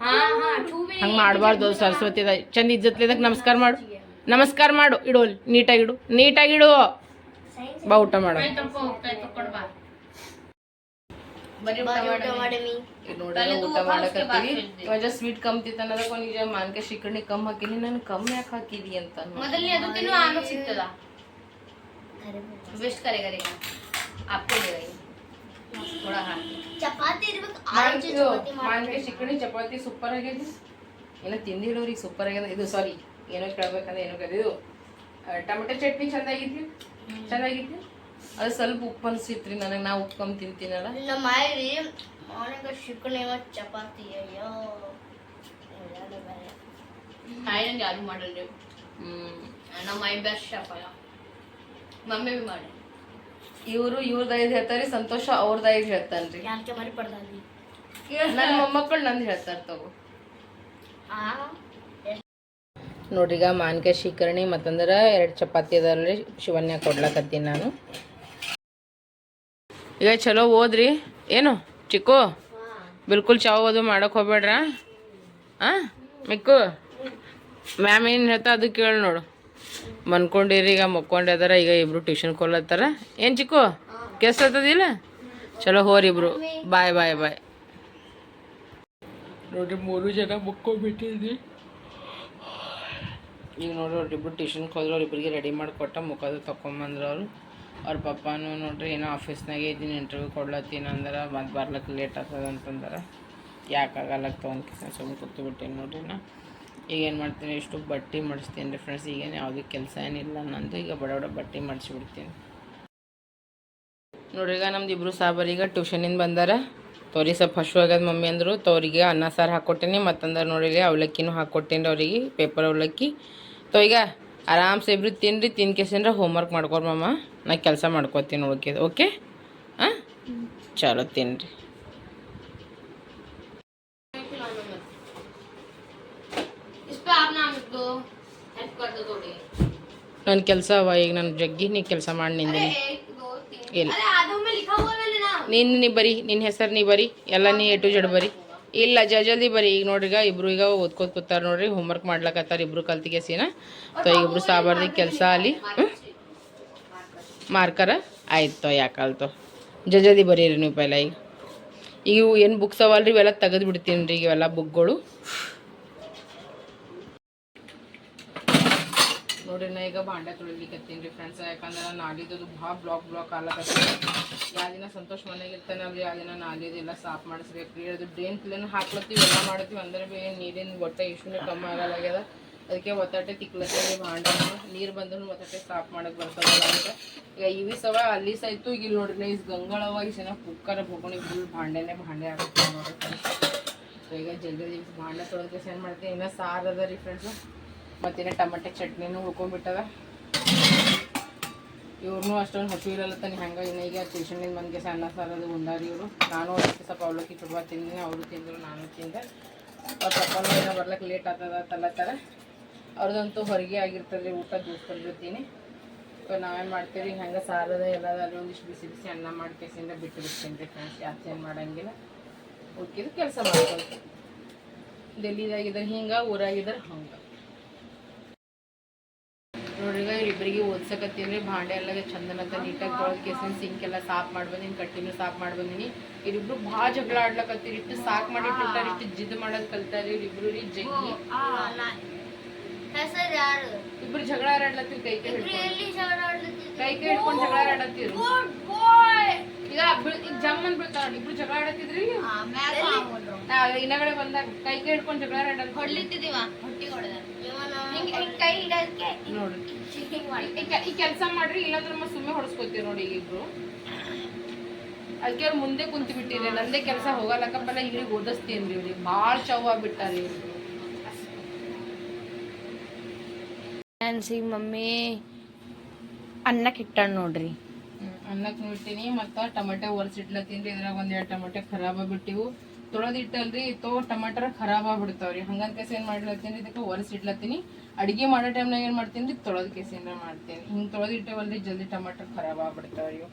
हाँ हाँ छू भी ಹಂಗೆ ಮಾಡಬಾರ್ದು ಸರಸ್ವತಿ ತಾಯಿ ಚಂದ ಇಜ್ಜತ್ಲಿದ್ದಕ್ಕೆ ನಮಸ್ಕಾರ ಮಾಡು ನಮಸ್ಕಾರ ಮಾಡು ಇಡೋಲ್ ನೀಟಾಗಿಡು ನೀಟಾಗಿಡು ಬಾ ಊಟ ಮಾಡು ಬರೀ ಊಟ ಮಾಡಮಿ. ನೋಡಲ್ಲ ಊಟ ಮಾಡಕತ್ತೀವಿ. ಸ್ವೀಟ್ ಕಮ್ ತಿನ್ನೋದಕ್ಕೆ ಅವನಿಗೆ ಮಾನ್ಕಾಯಿ ಶಿಕರ್ಣಿ ಕಮ್ ಹಾಕಿನಿ ನಾನು ಕಮ್ ಯಾಕೆ ಹಾಕಿದಿ ಅಂತ ಮೊದಲನೇ ಅದು ತಿನ್ನು ಚಪಾತಿ ಮಾನ್ಕಾಯಿ ಶಿಕರ್ಣಿ ಚಪಾತಿ ಸೂಪರ್ ಆಗಿದೆ ಏನೋ ತಿಂದಿರೋರಿಗೆ ಸೂಪರ್ ಆಗ್ಯದ. ಇದು ಸಾರಿ ಏನೋ ಕೇಳ್ಬೇಕಂದ್ರೆ ಏನೋ ಕದಿದು ಟೊಮೆಟೊ ಚಟ್ನಿ ಚೆಂದಾಗಿತ್ತು ಚೆಂದಾಗಿತ್ತು ಅದು ಸ್ವಲ್ಪ ಉಪ್ಪು ಅನ್ಸಿತ್ರಿ ನನಗೆ ನಾ ಉಪ್ಕೊಂಡ್ ತಿಂತೀನಲ್ಲ. ಇಲ್ಲ ಮಾಡಿ ಅವನಿಗೆ ಶಿಕಣಿ ಮತ್ತು ಚಪಾತಿ ಅಯ್ಯೋ ಯಾರು ಮಾಡಲ್ರಿ ಹ್ಮ್. ನಮ್ಮ ಮೈ ಬೆಸ್ಟ್ ಶಾಪ್ ಅಲ್ಲ. ಮಮ್ಮಿ ಬಿ ಮಾಡಿ. ಇವರು ಇವ್ರ ಐದು ಹೇಳ್ತಾರೆ ಸಂತೋಷ ಅವ್ರ ಐದು ಹೇಳ್ತಾನ್ರಿ. ಯಾಕೆ ಮರಿ ಪಡ್ದಾಗಿ ನನ್ನ ಮೊಮ್ಮಕ್ಕಳು ನಂದು ಹೇಳ್ತಾರೆ ತಗೋ. ಆ? ನೋಡ್ರಿ ಈಗ ಮಾನ್ಕಾಯಿ ಶೀಕರಣಿ ಮತ್ತಂದ್ರೆ ಎರಡು ಚಪಾತಿ ಅದಲ್ರಿ ಶಿವನ್ಯ ಕೊಡ್ಲಕತ್ತೀನಿ ನಾನು. ಈಗ ಚಲೋ ಓದ್ರಿ. ಏನು? ಚಿಕ್ಕು? ಬಿಲ್ಕುಲ್ ಚಾವ್ ಅದು ಮಾಡೋಕೆ ಹೋಗ್ಬೇಡ್ರ? ಹಾಂ ಮಿಕ್ಕು? ಮ್ಯಾಮ್ ಏನು ಹೇಳ್ತಾ ಅದು ಕೇಳಿ ನೋಡು. ಮನ್ಕೊಂಡಿರಿ ಈಗ ಮಕ್ಕೊಂಡಿದಾರ ಈಗ ಇಬ್ರು ಟ್ಯೂಷನ್ ಕೊಲ್ಲತ್ತಾರ ಏನು ಚಿಕ್ಕು? ಕೆಸ್ ಆಗ್ತದಿಲ್ಲ ಚಲೋ ಹೋರಿ ಇಬ್ರು. ಬಾಯ್ ಬಾಯ್ ಬಾಯ್. ನೋಡ್ರಿ ಮೂರು ಜನ ಮುಕ್ಕೊಂಡ್ಬಿಟ್ಟಿದ್ವಿ. ಈಗ ನೋಡ್ರಿ ಅವ್ರಿಬ್ರು ಟ್ಯೂಷನ್ಗೆ ಹೋದ್ರು ಅವ್ರಿಬ್ರಿಗೆ ರೆಡಿ ಮಾಡಿಕೊಟ್ಟ ಮುಖದ ತಗೊಂಬಂದ್ರು ಅವರು. ಅವ್ರ ಪಪ್ಪಾನು ನೋಡ್ರಿ, ಏನೋ ಆಫೀಸ್ನಾಗೆ ಇದ್ದೀನಿ ಇಂಟರ್ವ್ಯೂ ಕೊಡ್ಲತ್ತೀನಿ ಅಂದ್ರೆ ಮತ್ತೆ ಬರ್ಲಕ್ಕೆ ಲೇಟ್ ಆಗ್ತದೆ ಅಂತಂದ್ರೆ. ಯಾಕೆ ಆಗಲ್ಲ ತೊಗೊಂಡ್ಕಿಸ ಸುಮ್ಮನೆ ಕೂತು ಬಿಟ್ಟೇನೆ ನೋಡ್ರಿ ನಾ. ಈಗ ಏನು ಮಾಡ್ತೀನಿ, ಇಷ್ಟು ಬಟ್ಟೆ ಮಾಡಿಸ್ತೀನಿ ರೀ ಫ್ರೆಂಡ್ಸ್ ಈಗೇನು ಯಾವುದೇ ಕೆಲಸ ಏನಿಲ್ಲ ನಂದು, ಈಗ ಬಡ ಬಡ ಬಟ್ಟೆ ಮಾಡಿಸಿಬಿಡ್ತೀನಿ. ನೋಡ್ರಿ, ಈಗ ನಮ್ದು ಇಬ್ಬರು ಸಾಬಾರೀಗ ಟ್ಯೂಷನಿಂದ ಬಂದಾರ. ತೋರಿ ಸ್ವಲ್ಪ ಹಶು ಆಗ್ಯದ ಮಮ್ಮಿ ಅಂದರು, ತೋರಿಗೆ ಅನ್ನ ಸಾರು ಹಾಕ್ಕೊಟ್ಟೇನಿ ಮತ್ತಂದ್ರೆ ನೋಡಿರಿ ಅವಲಕ್ಕಿನೂ ಹಾಕ್ಕೊಟ್ಟೇನಿ ಅವ್ರಿಗೆ ಪೇಪರ್ ಅವಲಕ್ಕಿ. ತೋ ಈಗ ಆರಾಮ್ಸೆ ಇಬ್ರು ತಿನ್ರಿ ತಿನ್ಕೇಸಿನ ಹೋಮ್ವರ್ಕ್ ಮಾಡ್ಕೊರಿ ಮಮ್ಮ ನಾ ಕೆಲಸ ಮಾಡ್ಕೊತೀನಿ ಉಳ್ಕಿದ್ ಓಕೆ ಹಾಂ ಚಲೋ ತಿನ್ರಿ. ನನ್ನ ಕೆಲಸ ಅವ ಈಗ ನಾನು ಜಗ್ಗಿ ನೀ ಕೆಲಸ ಮಾಡಿ ನಿಂದಿನಿ. ಇಲ್ಲ. ನೀನು ನೀ ಬರೀ ನಿನ್ನ ಹೆಸರು ನೀ ಬರಿ ಎಲ್ಲ ನೀ ಎ ಟು ಜಡ್ ಬರೀ. ಇಲ್ಲ ಜ ಜಲ್ದಿ ಬರಿ ಈಗ ನೋಡ್ರಿ, ಈಗ ಇಬ್ರು ಈಗ ಓದ್ಕೋತ ಕೂತಾರ ನೋಡ್ರಿ ಹೋಮ್ವರ್ಕ್ ಮಾಡ್ಲಕತ್ತಾರ ಇಬ್ರು ಕಲ್ತಿಗೆ ಸೀನ. ತೊ ಇಬ್ರು ಸಾಬಾರ್ದಿ ಕೆಲಸ ಅಲ್ಲಿ ಮಾರ್ಕರ ಆಯ್ತು ಯಾಕಲ್ತು ಜ ಜಲ್ದಿ ಬರೀರಿ ನೀವು ಪೈಲ ಈಗ. ಈಗ ಇವು ಏನು ಬುಕ್ಸ್ ಅವಲ್ರಿ ಇವೆಲ್ಲ ತೆಗೆದು ಬಿಡ್ತೀನಿ ರೀ ಇವೆಲ್ಲ ಬುಕ್ಗಳು ನೋಡ್ರಿ ನಾ ಈಗ ಭಾಂಡೆ ತೊಳಿಲಿಕತ್ತೀನಿ ರೀ ಫ್ರೆಂಡ್ಸ್ ಯಾಕಂದ್ರೆ ನಾಲಿದ್ದು ಭಾಳ ಬ್ಲಾಕ್ ಬ್ಲಾಕ್ ಆಗ್ಲಕತ್ತೀನಿ ಯಾವ ದಿನ ಸಂತೋಷ್ ಮನೆಗೆ ಇರ್ತಾನಲ್ರಿ ಯಾವ ದಿನ ನಾಲಿದೆಲ್ಲ ಸಾಫ್ ಮಾಡಿಸ್ಬೇಕು ರೀ ಅದು ಡ್ರೈನ್ ಕ್ಲೀನ್ ಹಾಕ್ಲತ್ತೀವಿ, ಎಲ್ಲ ಮಾಡ್ತೀವಿ. ಅಂದ್ರೆ ಭೀ ನೀರಿನ ಒಟ್ಟೆ ಇಶ್ಯೂನೇ ಕಮ್ಮಿ ಆಗಲಾಗ್ಯದ ಅದಕ್ಕೆ ಒತ್ತಾಟೆ ತಿಕ್ಲತ್ತೀವಿ ಭಾಂಡೆ ನೀರು ಬಂದ್ರು ಒತ್ತಾಟೆ ಸಾಫ್ ಮಾಡಕ್ಕೆ ಬರ್ತದಲ್ಲ ಅಂತ. ಈಗ ಇವಿ ಸವ ಅಲ್ಲಿ ಸಹ ಇತ್ತು, ಈಗ ಇಲ್ಲಿ ನೋಡ್ರಿ ಈ ಸಲ ಕುಕ್ಕರ ಭೂಗೋಣಿ ಫುಲ್ ಭಾಂಡೆನೇ ಭಾಂಡೆ ಆಗುತ್ತೆ ನೋಡ್ರಿ ಈಗ ಜಲ್ದಿ ಜಲ್ದಿ ಭಾಂಡೆ ತೊಳೆದು ಏನು ಮಾಡ್ತೀನಿ ಇನ್ನೂ ಸಾರು ಅದ ರೀ ಫ್ರೆಂಡ್ಸು ಮತ್ತಿನ್ನ ಟಮಾಟೆ ಚಟ್ನಿನೂ ಉಳ್ಕೊಂಡ್ಬಿಟ್ಟದ ಇವ್ರನ್ನೂ ಅಷ್ಟೊಂದು ಹಸು ಇರಲ್ಲ ತಾನೆ ಹಂಗೆ ಇನ್ನು ಈಗ ಟ್ಯೂಷನಿಂದ ಬಂದಿಗೆ ಸಣ್ಣ ಸಾರದು ಉಂಡಾರಿ ಇವರು. ನಾನು ಅದಕ್ಕೆ ಸ್ವಲ್ಪ ಅವಲಕ್ಕಿ ಚುಡುವ ತಿಂದಿನಿ ಅವರು ತಿಂದರು, ನಾನು ತಿಂದೆ. ಅವ್ರ ಸ್ವಲ್ಪ ಏನೋ ಬರ್ಲಿಕ್ಕೆ ಲೇಟ್ ಆಗ್ತದ ತಲ್ಲತ್ತಾರ ಅವ್ರದ್ದಂತೂ ಹೊರಗೆ ಆಗಿರ್ತದೆ ರೀ ಊಟ ತಂದಿರ್ತೀನಿ ಸೊ ನಾವೇನು ಮಾಡ್ತೀವಿ, ಹಂಗೆ ಸಾರದ ಎಲ್ಲದ ಒಂದಿಷ್ಟು ಬಿಸಿ ಬಿಸಿ ಅನ್ನ ಮಾಡಿ ಕೇಸಿಂದ ಬಿಟ್ಟು ಬಿಡ್ತೀನಿ ರೀ ಫ್ರೆಂಡ್ಸ್ ಯಾಕೆ ಏನು ಮಾಡೋಂಗಿಲ್ಲ. ಉಕ್ಕಿದ ಕೆಲಸ ಮಾಡ್ಕೊಳ್ತೀವಿ ಡೆಲ್ಲಿದಾಗಿದ್ರೆ ಹಿಂಗೆ ಊರಾಗಿದ್ರೆ ಹಂಗೆ. ನೋಡ್ರಿ ಈಗ ಇಬ್ಬರಿಗೆ ಓದ್ಸಕತ್ತೀನಿ ಭಾಂಡೆ ಎಲ್ಲ ಚಂದನತ್ತ ನೀಟಾಗಿ ತೊಳೆದು ಕೇಸಿನ ಸಿಂಕ್ ಎಲ್ಲ ಸಾಫ್ ಮಾಡ್ಬಂದಿನಿ ಕಟ್ಟಿನೂ ಸಾಫ್ ಮಾಡ್ಬಂದಿನಿ. ಇವ್ರಿಬ್ರು ಭಾಳ ಜಗಳ ಆಡ್ಲಕತ್ತೀರಿ ಇಷ್ಟು ಸಾಕ್ ಮಾಡಿ ಬಿಟ್ಟಾರ ಇಷ್ಟು ಜಿದ್ ಮಾಡೋದ್ ಕಲ್ತಾರಿ ಇವ್ರಿಬ್ರು ರೀ ಜಗ್ಗಿ. ಇಬ್ರು ಜಗಳ ಆಡ್ಲತ್ತೀರಿ ಕೈ ಕೈ ಕೈ ಕೈ ಹಿಡ್ಕೊಂಡು ಜಗಳ ಆಡತ್ತೀರಿ ಈಗ ಜಮ್ಮನ್ ಈಗ ಜಮ್ ಅಂದ್ ಬೀಳ್ತಾರ ಇಬ್ರು ಜಗಳ ಆಡತ್ತಿದ್ರಿ ಇನ್ನಗಡೆ ಬಂದಾಗ ಕೈ ಕೈ ಹಿಡ್ಕೊಂಡು ಜಗಳ ಆಡಲ್ ಹೊಡ್ಲಿತ್ತಿದೀವ ಹೊಡೆದ ಕೈ ನೋಡ್ರಿ ಈ ಕೆಲಸ ಮಾಡ್ರಿ ಇಲ್ಲಾಂದ್ರೆ ನಮ್ಮ ಸುಮ್ಮನೆ ಹೊಡ್ಸ್ಕೊತೀವಿ ನೋಡಿ ಈಗ ಇಬ್ರು ಅದಕ್ಕೆ ಅವ್ರು ಮುಂದೆ ಕುಂತು ಬಿಟ್ಟಿರಿ ನಂದೇ ಕೆಲಸ ಹೋಗಲ್ಲಕ್ಕಪ್ಪಲ್ಲ ಇಲ್ಲಿ ಓದಿಸ್ತೀನಿ ರೀ ಇವ್ರಿಗೆ ಭಾಳ ಚೌ ಆಗ್ಬಿಟ್ಟಾರಿ ಫ್ಯಾನ್ಸಿ ಮಮ್ಮಿ ಅನ್ನಕ್ಕೆ ಇಟ್ಟಾಳ ನೋಡ್ರಿ. ಅನ್ನಕ್ಕೆ ನೋಡ್ತೀನಿ. ಮತ್ತು ಟೊಮೆಟೊ ಒರೆಸಿಟ್ಲತ್ತೀನಿ ರೀ. ಇದ್ರಾಗ ಒಂದೆರಡು ಟೊಮೆಟೊ ಖರಾಬ್ ಆಗ್ಬಿಟ್ಟಿವು. ತೊಳೆದಿಟ್ಟಲ್ರಿ, ತೋ ಟಮಾಟರ್ ಖರಾಬ್ ಆಗ್ಬಿಡ್ತಾವ್ರಿ. ಹಂಗಂತ ಕೇಸ ಏನು ಮಾಡ್ಲತ್ತೀನಿ, ಇದಕ್ಕೆ ಒರೆಸಿಡ್ಲತ್ತೀನಿ ಅಡುಗೆ ಮಾಡೋ ಟೈಮ್ನಾಗ ಏನು ಮಾಡ್ತೀನಿ ರೀ ತೊಳೆದ ಕೇಸ ಏನಾರ ಮಾಡ್ತೀನಿ. ಹಿಂಗೆ ತೊಳೆದಿಟ್ಟವಲ್ರಿ, ಜಲ್ದಿ ಟಮಾಟರ್ ಖರಾಬ್ ಆಗ್ಬಿಡ್ತಾವ್ರಿ. ಇವು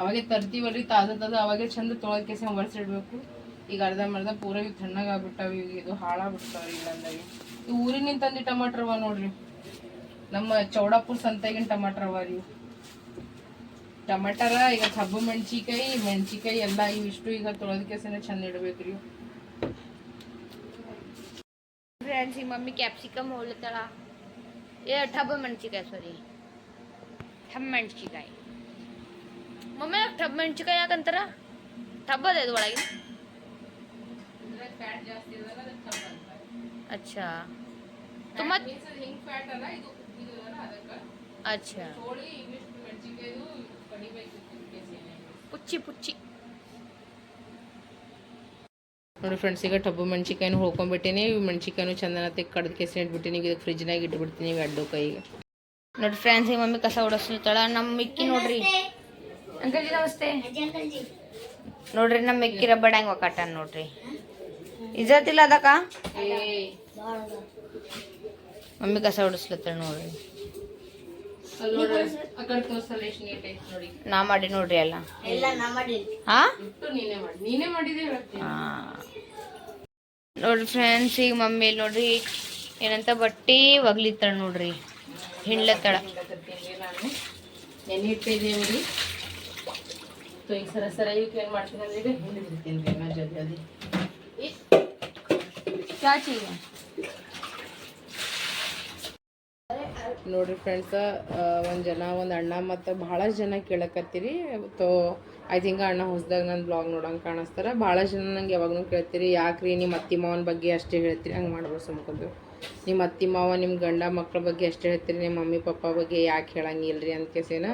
ಅವಾಗೆ ತರ್ತೀವಲ್ರಿ, ತಾಜಾ ತಾಜಾ, ಅವಾಗೆ ಚಂದ ತೊಳೆದ ಕೇಸ ಒರೆಸಿಡ್ಬೇಕು ಈಗ ಅರ್ಧ ಮರ್ಧ ಪೂರ ಇವು ತಣ್ಣಗಾಗ್ಬಿಟ್ಟಾವ ಈಗ ಇದು ಹಾಳಾಗ್ಬಿಡ್ತಾವ್ರಿ ಇಲ್ಲಂದಾಗ ಇವು ಊರಿನಿಂದ ತಂದಿ ಟಮಾಟರ್ ಅವ ನೋಡ್ರಿ. ನಮ್ಮ ಚೌಡಾಪುರ ಸಂತೆಗಿನ ಟಮಾಟರ್ ಅವ ರೀ. ಇವು. ಟಮಾಟರ ಈಗ ಕಬ್ಬು ಮೆಣಸಿಕಾಯಿ ಮೆಣಸಿಕಾಯಿ ಎಲ್ಲ ಇವಿಷ್ಟು ಈಗ ತೊಳೆದ ಕೇಸನ ಚಂದ ಇಡ್ಬೇಕ್ರಿ ಇವು. ಫ್ರೆಂಡ್ಸ್ ಈ ಮಮ್ಮಿ ಕ್ಯಾಪ್ಸಿಕಮ್ ಹೊಳ್ತಾಳ. ಏ ಟಬ್ ಮೆಣಸಿಕಾಯಿ ಸಾರಿ ಟಬ್ ಮೆಣಸಿಕಾಯಿ ಮಮ್ಮಿ ಟಬ್ ಮೆಣಸಿಕಾಯಿ ಯಾಕಂತಾರ ಟಬ್ ಅದ ಇದು ಒಳಗೆ ಅಚ್ಚಾ. ತುಂಬ Means ಅದು ಹಿಂಗ್ fat ಅಲ್ಲ, ಇದು ಇದು ಅಲ್ಲ ಅದಕ್ಕ. ಅಚ್ಚಾ ಕೋಳಿ ಇವಿಷ್ಟು ಮೆಣಸಿಕಾಯ್ದು ಕಡಿಬೇಕಿತ್ತು in case ಏನಾಯ್ತು. ಪುಚ್ಚಿ ಪುಚ್ಚಿ. ನೋಡಿ ಫ್ರೆಂಡ್ಸ್ ಈಗ ಟಬ್ಬು ಮೆಣ್ಸಿಕಾಯಿನೂ ಹೊಳ್ಕೊಂಡ್ಬಿಟ್ಟಿನಿ ಮೆಣಸಿಕಾಯಿನೂ ಚಂದನ ಕಡ್ದು ಕೆಸಿ ಇಟ್ಬಿಟ್ಟಿನಿ. ಈಗ ಫ್ರಿಜ್ನಾಗ ಇಟ್ಬಿಡ್ತೀನಿ ಈಗ ಅಡ್ಡು ಕೈಗೆ. ನೋಡಿ ಫ್ರೆಂಡ್ಸ್ ಈಗ ಮಮ್ಮಿ ಕಸ ಹೊಡಸ್ತಾಳ ನಮ್ಮ ಮಿಕ್ಕಿ ನೋಡ್ರಿ. ಅಂಕಲ್ಜಿ ನಮಸ್ತೆ. ನೋಡ್ರಿ ನಮ್ಮ ಮಿಕ್ಕಿ ರಬ್ಬಡ ಹೆಂಗ್ ಒಕ್ಕಾಟ ನೋಡ್ರಿ. ಇಜತ್ತಿಲ್ಲ ಅದಕ್ಕ? ಮಮ್ಮಿ ಕಸ ಹೊಡಸ್ಲತ್ತಾಳ ನೋಡ್ರಿ. ನಾ ಮಾಡಿ ನೋಡ್ರಿ ಅಲ್ಲ. ಎಲ್ಲ ನಾ ಮಾಡಿ. ಹಾ ಇಟ್ಟು ನೀನೇ ಮಾಡಿ. ನೀನೇ ಮಾಡಿದೆ ಹಾ ನೋಡ್ರಿ ಫ್ರೆಂಡ್ಸ್ ಈಗ ಮಮ್ಮಿ ನೋಡ್ರಿ ಏನಂತ ಬಟ್ಟೆ ಒಗ್ಲಿತ್ತಾಳ ನೋಡ್ರಿ. ಹಿಂಡ್ಲತ್ತಳ. ಈಗ ಸರ ಸರ ಇವಕ್ಕೆ ಏನು ಮಾಡ್ತೀನಿ ಅಂದ್ರೆ ಈಗ ಹಿಂಡಿರ್ತೀನಿ ಚಾಚಿ. ನೋಡ್ರಿ ಫ್ರೆಂಡ್ಸ ಒಂದು ಜನ, ಒಂದು ಅಣ್ಣ ಮತ್ತು ಭಾಳಷ್ಟು ಜನ ಕೇಳಕತ್ತೀರಿ. ತೋ, ಐ ಥಿಂಕ್ ಅಣ್ಣ ಹೊಸ್ದಾಗ ನನ್ನ ಬ್ಲಾಗ್ ನೋಡೋಂಗೆ ಕಾಣಿಸ್ತಾರೆ. ಭಾಳಷ್ಟು ಜನ ನಂಗೆ ಯಾವಾಗಲೂ ಕೇಳ್ತೀರಿ, ಯಾಕ್ರಿ ನಿಮ್ಮ ಅತ್ತಿ ಮಾವನ ಬಗ್ಗೆ ಅಷ್ಟೇ ಹೇಳ್ತೀರಿ? ಹಂಗೆ ಮಾಡ್ಬೋದು ಸುಮ್ಕೊಂಡು ನಿಮ್ಮ ಅತ್ತಿ ಮಾವ ನಿಮ್ಮ ಗಂಡ ಮಕ್ಕಳ ಬಗ್ಗೆ ಅಷ್ಟೇ ಹೇಳ್ತೀರಿ ನಿಮ್ಮ ಮಮ್ಮಿ ಪಪ್ಪ ಬಗ್ಗೆ ಯಾಕೆ ಹೇಳಂಗಿಲ್ಲ ರೀ ಅಂತ ಕೇಸೇನ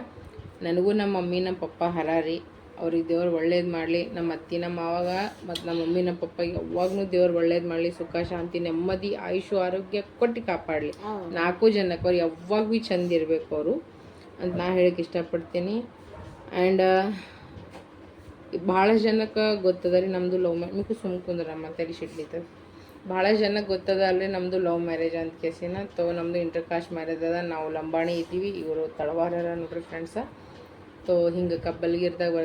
ನನಗೂ ನಮ್ಮ ಮಮ್ಮಿ ನಮ್ಮ ಪಪ್ಪ ಹರ ರೀ ಅವ್ರಿಗೆ ದೇವ್ರು ಒಳ್ಳೇದು ಮಾಡಲಿ. ನಮ್ಮ ಅತ್ತಿ ನಮ್ಮ ಮಾವಾಗ ಮತ್ತು ನಮ್ಮ ಮಮ್ಮಿ ನಮ್ಮ ಪಪ್ಪಗೆ ಯಾವಾಗಲೂ ದೇವ್ರು ಒಳ್ಳೇದು ಮಾಡಲಿ ಸುಖ ಶಾಂತಿ ನೆಮ್ಮದಿ ಆಯುಷು ಆರೋಗ್ಯ ಕೊಟ್ಟು ಕಾಪಾಡಲಿ. ನಾಲ್ಕು ಜನಕ್ಕೆ ಅವ್ರು ಯಾವಾಗ ಭೀ ಚಂದ ಇರಬೇಕು ಅವರು ಅಂತ ನಾ ಹೇಳಕ್ಕೆ ಇಷ್ಟಪಡ್ತೀನಿ. ಆ್ಯಂಡ್ ಭಾಳ ಜನಕ್ಕೆ ಗೊತ್ತದ ರೀ ನಮ್ಮದು ಲವ್ ಮ್ಯಾರೇಜ್ ಮಿಕ್ಕು ಸುಮ್ ಕುಂದ್ರ ಮತ್ತೆ ಅಲ್ಲಿ ಶಿಡ್ಲಿತ್ತದ ಭಾಳ ಜನಕ್ಕೆ ಗೊತ್ತದ ಅಲ್ರಿ ನಮ್ಮದು ಲವ್ ಮ್ಯಾರೇಜ್ ಅಂತ ಕೇಸಿನ. ತೋ ನಮ್ಮದು ಇಂಟರ್ ಕಾಸ್ಟ್ ಮ್ಯಾರೇಜ್ ಅದ. ನಾವು ಲಂಬಾಣಿ ಇದ್ದೀವಿ. ಇವರು ತಳವಾರರ ನೋಡ್ರಿ ಫ್ರೆಂಡ್ಸ ತೋ ಹಿಂಗೆ ಕಬ್ಬಲ್ಗಿರ್ದಾಗ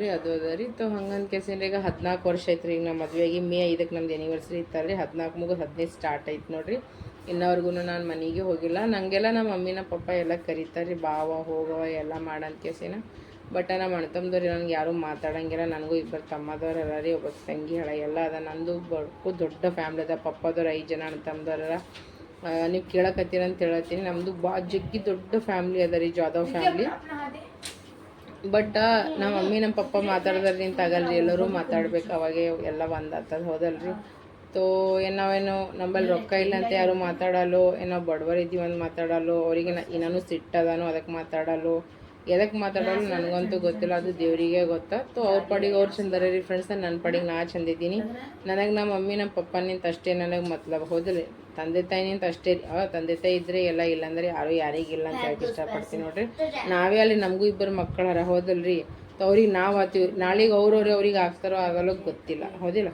ರೀ ಅದು ಅದ ರೀ. ತೋ ಹಂಗಂದು ಕೇಸಿಂದ್ರೆ ಈಗ ಹದಿನಾಲ್ಕು ವರ್ಷ ಐತ್ರಿ ಈಗ ನಮ್ಮ ಮದುವೆಗೆ ಮೇ ಐದಕ್ಕೆ ನಮ್ದು ಇತ್ತಲ್ಲ ರೀ ಹದಿನಾಲ್ಕು ಮುಗಿದು ಹದಿನೈದು ಸ್ಟಾರ್ಟ್ ಐತೆ ನೋಡಿರಿ. ಇನ್ನವರೆಗೂ ನಾನು ಮನೆಗೆ ಹೋಗಿಲ್ಲ. ನನಗೆಲ್ಲ ನಮ್ಮ ಮಮ್ಮಿನ ಪಪ್ಪ ಎಲ್ಲ ಕರೀತಾರೆ, ಬಾವ ಹೋಗವ ಎಲ್ಲ ಮಾಡಂತ ಕೇಸಿನ ಬಟ್ ನಮ್ಮ ಅಣ್ಣತಮ್ಮದವ್ರಿ ನನಗೆ ಯಾರೂ ಮಾತಾಡಂಗಿಲ್ಲ. ನನಗೂ ಇಬ್ಬರು ತಮ್ಮದವ್ರು ಅದ ರೀ ಒಬ್ಬ ತಂಗಿ ಹಳ ಎಲ್ಲ ಅದ. ನಂದು ಬಡ್ಕು ದೊಡ್ಡ ಫ್ಯಾಮ್ಲಿ ಅದ. ಪಪ್ಪದವ್ರು ಐದು ಜನ ಅಣ್ತಮ್ದವ್ರ ನೀವು ಕೇಳಕತ್ತೀರ ಅಂತ ಹೇಳತ್ತೀನಿ. ನಮ್ಮದು ಬಾ ಜಗ್ಗಿ ದೊಡ್ಡ ಫ್ಯಾಮ್ಲಿ ಅದ ರೀ ಜಾಧವ್ ಫ್ಯಾಮ್ಲಿ ಬಟ್ ನಮ್ಮ ಮಮ್ಮಿ, ನಮ್ಮ ಪಪ್ಪ ಮಾತಾಡಿದ್ರಿ ಆಗಲ್ರಿ. ಎಲ್ಲರೂ ಮಾತಾಡ್ಬೇಕು. ಅವಾಗೆ ಎಲ್ಲ ಒಂದಾತದ ಹೋದಲ್ರಿ. ತೋ, ಏನು ನಂಬಲ್ಲಿ ರೊಕ್ಕ ಇಲ್ಲ ಅಂತ ಯಾರು ಮಾತಾಡಲ್ಲೋ, ಏನೋ ಬಡವರ್ ಇದ್ದೀವಿ ಅಂತ ಮಾತಾಡಲ್ಲೋ, ಅವರಿಗೆ ಇನ್ನೂ ಸಿಟ್ಟದಾನು ಅದಕ್ಕೆ ಮಾತಾಡಲ್ಲೋ ಎದಕ್ಕೆ ಮಾತಾಡಲು ನನಗಂತೂ ಗೊತ್ತಿಲ್ಲ. ಅದು ದೇವರಿಗೆ ಗೊತ್ತಾ? ತೋ, ಅವ್ರ ಪಾಡಿಗೆ ಅವ್ರು ಚಂದರ ರೀ ಫ್ರೆಂಡ್ಸ್ ನನ್ನ ಪಾಡಿಗೆ ನಾ ಚಂದಿದ್ದೀನಿ ನನಗೆ ನಮ್ಮ ಮಮ್ಮಿ, ನಮ್ಮ ಪಪ್ಪ ನಿಂತ ಅಷ್ಟೇ ನನಗೆ ಮತ್ಲಬ್ ಹೌದಿಲ್ಲ ತಂದೆ ತಾಯಿನಿಂತ ಅಷ್ಟೇ ತಂದೆ ತಾಯಿ ಇದ್ರೆ ಎಲ್ಲ ಇಲ್ಲಾಂದ್ರೆ ಯಾರು ಯಾರಿಗಿಲ್ಲ ಅಂತ ಹೇಳಕ್ಕೆ ಇಷ್ಟಪಡ್ತೀನಿ ನೋಡ್ರಿ. ನಾವೇ ಅಲ್ಲಿ ನಮಗೂ ಇಬ್ಬರು ಮಕ್ಕಳಾರ, ಹೋದಲ್ರಿ? ಅವ್ರಿಗೆ ನಾವು ಆತೀವಿ ನಾಳೆಗೆ ಅವ್ರವ್ರೆ ಅವ್ರಿಗೆ ಆಗ್ತಾರೋ ಆಗಲ್ಲೋ ಗೊತ್ತಿಲ್ಲ. ಹೌದಿಲ್ಲ?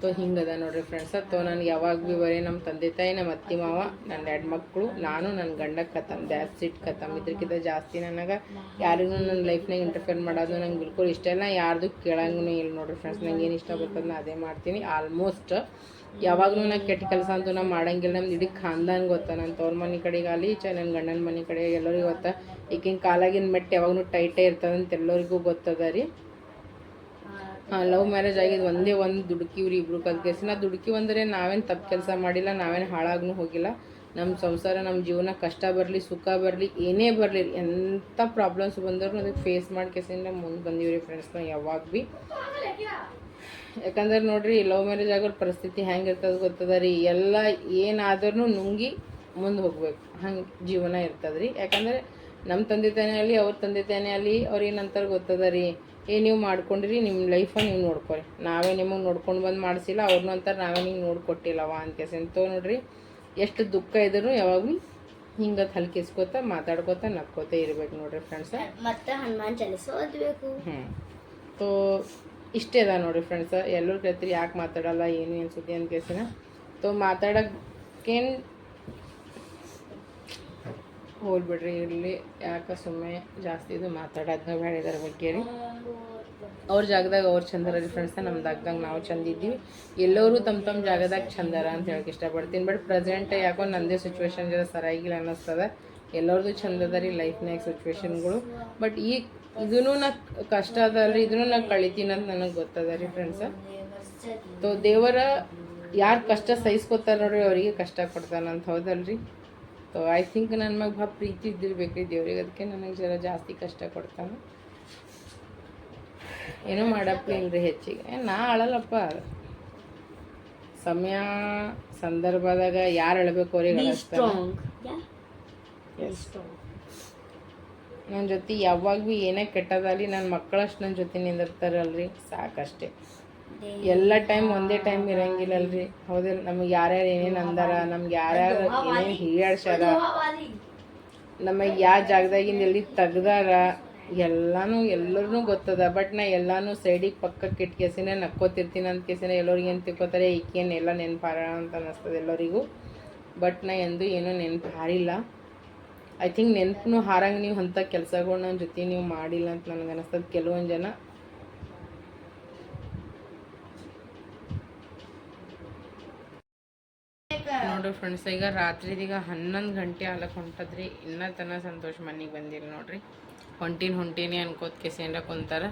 ತೋ ಹಿಂಗದ ನೋಡ್ರಿ ಫ್ರೆಂಡ್ಸ್ ತೋ ನನಗೆ ಯಾವಾಗ ಭೀ ಬರೀ ನಮ್ಮ ತಂದೆ ತಾಯಿ ನಮ್ಮ ಅತ್ತಿ ಮಾವ ನನ್ನ ಎರಡು ಮಕ್ಕಳು ನಾನು ನನ್ನ ಗಂಡ ಕತಮ್ ದ್ಯಾಸ್ ಇಟ್ ಕತಮ್ ಇದ್ರಕ್ಕಿಂತ ಜಾಸ್ತಿ ನನಗೆ ಯಾರಿಗೂ ನನ್ನ ಲೈಫ್ನಾಗ ಇಂಟರ್ಫೇರ್ ಮಾಡೋದು ನಂಗೆ ಬಿಲ್ಕುಲ್ ಇಷ್ಟ ಇಲ್ಲ. ಯಾರ್ದು ಕೇಳಂಗೂ ಇಲ್ಲ ನೋಡ್ರಿ ಫ್ರೆಂಡ್ಸ್ ನಂಗೆ ಏನು ಇಷ್ಟ ಬರ್ತದೆ ನಾ ಅದೇ ಮಾಡ್ತೀನಿ. ಆಲ್ಮೋಸ್ಟ್ ಯಾವಾಗಲೂ ನಾ ಕೆಟ್ಟ ಕೆಲಸ ಅಂತೂ ನಾ ಮಾಡಂಗಿಲ್ಲ. ನಮ್ದು ಇಡೀ ಖಾನ್ದಾನ್ ಗೊತ್ತ? ನನ್ನ ತವ್ರ ಮನೆ ಕಡೆಗಾಗಲಿ ಚ ನನ್ನ ಗಂಡನ ಮನೆ ಕಡೆ ಎಲ್ಲರಿಗೂ ಗೊತ್ತ? ಈಗಿನ ಕಾಲಾಗಿನ ಮೆಟ್ಟು ಯಾವಾಗಲೂ ಟೈಟೇ ಇರ್ತದಂತ ಎಲ್ಲರಿಗೂ ಗೊತ್ತದ ರೀ. ಹಾಂ, ಲವ್ ಮ್ಯಾರೇಜ್ ಆಗಿದ್ದು ಒಂದೇ ಒಂದು ದುಡುಕಿ ಇವ್ರು ಇಬ್ರು ಕಲ್ಕೇಸಿ ನಾ ದುಡುಕಿ ಅಂದರೆ ನಾವೇನು ತಪ್ಪು ಕೆಲಸ ಮಾಡಿಲ್ಲ, ನಾವೇನು ಹಾಳಾಗ್ನೂ ಹೋಗಿಲ್ಲ. ನಮ್ಮ ಸಂಸಾರ ನಮ್ಮ ಜೀವನ ಕಷ್ಟ ಬರಲಿ, ಸುಖ ಬರಲಿ, ಏನೇ ಬರಲಿ ಎಂಥ ಪ್ರಾಬ್ಲಮ್ಸ್ ಬಂದರೂ ಅದಕ್ಕೆ ಫೇಸ್ ಮಾಡಿ ಕೇಸಿಂದ ಮುಂದೆ ಬಂದೀವಿ ಫ್ರೆಂಡ್ಸ್ ನಾವು ಯಾವಾಗ ಭೀ. ಯಾಕಂದ್ರೆ ನೋಡ್ರಿ ಲವ್ ಮ್ಯಾರೇಜ್ ಆಗೋ ಪರಿಸ್ಥಿತಿ ಹೆಂಗೆ ಇರ್ತದೆ ಗೊತ್ತದ ರೀ? ಎಲ್ಲ ಏನಾದ್ರೂ ನುಂಗಿ ಮುಂದೆ ಹೋಗ್ಬೇಕು. ಹಂಗೆ ಜೀವನ ಇರ್ತದೆ ರೀ. ಯಾಕಂದ್ರೆ ನಮ್ಮ ತಂದೆ ತಾನೇ ಅಲ್ಲಿ ಅವ್ರ ತಂದೆ ತಾನೇ ಅಲ್ಲಿ ಅವ್ರು ಏನಂತಾರೆ ಗೊತ್ತದ ರೀ? ಏ ನೀವು ಮಾಡ್ಕೊಂಡ್ರಿ ನಿಮ್ಮ ಲೈಫ್ ನೀವು ನೋಡ್ಕೊರಿ. ನಾವೇ ನಿಮಗೆ ನೋಡ್ಕೊಂಡು ಬಂದು ಮಾಡಿಸಿಲ್ಲ ಅವ್ರನ್ನೂ ಅಂತಾರೆ ನಾವೇ ನಿಂಗೆ ನೋಡ್ಕೊಟ್ಟಿಲ್ಲವ ಅಂತ ಎಂತೋ ನೋಡ್ರಿ ಎಷ್ಟು ದುಃಖ ಇದ್ರೂ ಯಾವಾಗಲೂ ಹಿಂಗೆ ಹಲ್ಕಿಸ್ಕೋತ ಮಾತಾಡ್ಕೋತ ನಕ್ಕೋತ ಇರ್ಬೇಕು ನೋಡ್ರಿ ಫ್ರೆಂಡ್ಸ್ ಮತ್ತೆ ಹನುಮಾನ್ ಚಾಲಿಸ ಓದ್ಬೇಕು ಹ್ಞೂ ತೋ ಇಷ್ಟೇ ಅದ ನೋಡಿರಿ ಫ್ರೆಂಡ್ಸ್ ಎಲ್ಲರೂ ಕೇಳ್ತೀರಿ ಯಾಕೆ ಮಾತಾಡಲ್ಲ, ಏನು ಏನು ಸುದ್ದಿ ಅಂತ ಕೇಳ್ತೀನ. ತೋ ಮಾತಾಡೋಕ್ಕೇನು ಹೋಗ್ಬಿಡ್ರಿ, ಇರಲಿ. ಯಾಕೆ ಸುಮ್ಮನೆ ಜಾಸ್ತಿ ಇದು ಮಾತಾಡೋದು ಬೇಡ ಇದರ ಬಗ್ಗೆ ರೀ. ಅವ್ರ ಜಾಗದಾಗ ಅವ್ರು ಚಂದರ ರೀ ಫ್ರೆಂಡ್ಸ ಜಾಗದಾಗ ನಾವು ಚಂದ ಇದ್ದೀವಿ. ಎಲ್ಲರೂ ತಮ್ಮ ತಮ್ಮ ಜಾಗದಾಗ ಚಂದರ ಅಂತ ಹೇಳಕ್ಕೆ ಇಷ್ಟಪಡ್ತೀನಿ. ಬಟ್ ಪ್ರೆಸೆಂಟ್ ಯಾಕೋ ನಂದೇ ಸಿಚುವೇಶನ್ ಜರ ಸರಾಗಿಲ್ಲ ಅನ್ನಿಸ್ತದ. ಎಲ್ಲರದು ಚಂದ ಅದ ರೀ ಲೈಫ್ನಾಗ ಸಿಚುವೇಶನ್ಗಳು ಬಟ್ ಈ ಇದೂ ನಾ ಕಷ್ಟ ಅದಲ್ರಿ ಇದನ್ನು ನಾ ಕಳಿತೀನಿ ಅಂತ ನನಗೆ ಗೊತ್ತದ ರೀ ಫ್ರೆಂಡ್ಸ್ ತೋ ದೇವರ ಯಾರು ಕಷ್ಟ ಸಹಿಸ್ಕೊತಾರ ನೋಡ್ರಿ ಅವರಿಗೆ ಕಷ್ಟ ಕೊಡ್ತಾನಂತ ಹೌದಲ್ರಿ. ತೋ ಐ ಥಿಂಕ್ ನನ್ನ ಮಗ ಭಾಳ ಪ್ರೀತಿ ಇದ್ದಿರ್ಬೇಕು ರೀ ದೇವ್ರಿಗೆ ಅದಕ್ಕೆ ನನಗೆ ಜರ ಜಾಸ್ತಿ ಕಷ್ಟ ಕೊಡ್ತಾನೆ. ಏನೂ ಮಾಡಪ್ಪ ಇಲ್ರಿ ಹೆಚ್ಚಿಗೆ. ನಾ ಅಳಲಪ್ಪ ಸಮಯ ಸಂದರ್ಭದಾಗ ಯಾರು ಅಳಬೇಕು ಅವ್ರಿಗೆ ಅಳಿಸ್ತಾನೆ. ನನ್ನ ಜೊತೆ ಯಾವಾಗ ಭೀ ಏನೇ ಕೆಟ್ಟದಲ್ಲಿ ನನ್ನ ಮಕ್ಕಳಷ್ಟು ನನ್ನ ಜೊತೆ ನಿಂದಿರ್ತಾರಲ್ರಿ. ಸಾಕಷ್ಟೇ. ಎಲ್ಲ ಟೈಮ್ ಒಂದೇ ಟೈಮ್ ಇರಂಗಿಲ್ಲಲ್ರಿ. ಹೌದಿಲ್ಲ ನಮಗೆ ಯಾರ್ಯಾರು ಏನೇನು ಅಂದಾರ, ನಮ್ಗೆ ಯಾರ್ಯಾರು ಏನೇನು ಹೀಯಾಡ್ಸ್ಯಾರ ನಮಗೆ ಯಾವ ಜಾಗದಾಗಿಂದ ಎಲ್ಲಿ ತೆಗ್ದಾರ, ಎಲ್ಲಾನು ಎಲ್ಲರೂ ಗೊತ್ತದ. ಬಟ್ ನಾ ಎಲ್ಲಾನು ಸೈಡಿಗೆ ಪಕ್ಕಕ್ಕೆ ಇಟ್ಕೇಸಿನೇ ನಕ್ಕೋತಿರ್ತೀನಿ ಅಂತ ಕೇಸಿನ ಎಲ್ಲರಿಗೆ ಏನು ತಿಳ್ಕೊತಾರೆ, ಈಕೇನು ಎಲ್ಲ ನೆನಪಾರ ಅಂತ ಅನ್ನಿಸ್ತದೆ ಎಲ್ಲರಿಗೂ. ಬಟ್ ನಾ ಎಂದು ಏನೂ ನೆನ್ಪು ಹಾರಿಲ್ಲ. ಐ ಥಿಂಕ್ ನೆನಪು ಹಾರಂಗೆ ನೀವು ಅಂಥ ಕೆಲಸಗಳು ನನ್ನ ಜೊತೆ ನೀವು ಮಾಡಿಲ್ಲ ಅಂತ ನನಗೆ ಅನಿಸ್ತದೆ ಕೆಲವೊಂದು ಜನ. ನೋಡ್ರಿ ಫ್ರೆಂಡ್ಸ್ ಈಗ ರಾತ್ರಿದೀಗ ಹನ್ನೊಂದು ಗಂಟೆ ಆಲಕ್ಕೆ ಹೊಂಟದ್ರಿ, ಇನ್ನೂ ತನ ಸಂತೋಷ ಮನೆಗೆ ಬಂದಿಲ್ಲ ನೋಡ್ರಿ. ಹೊಂಟಿನ ಹೊಂಟೀನಿ ಅನ್ಕೋತ ಕೆಸೇನ್ರ ಕುಂತಾರ.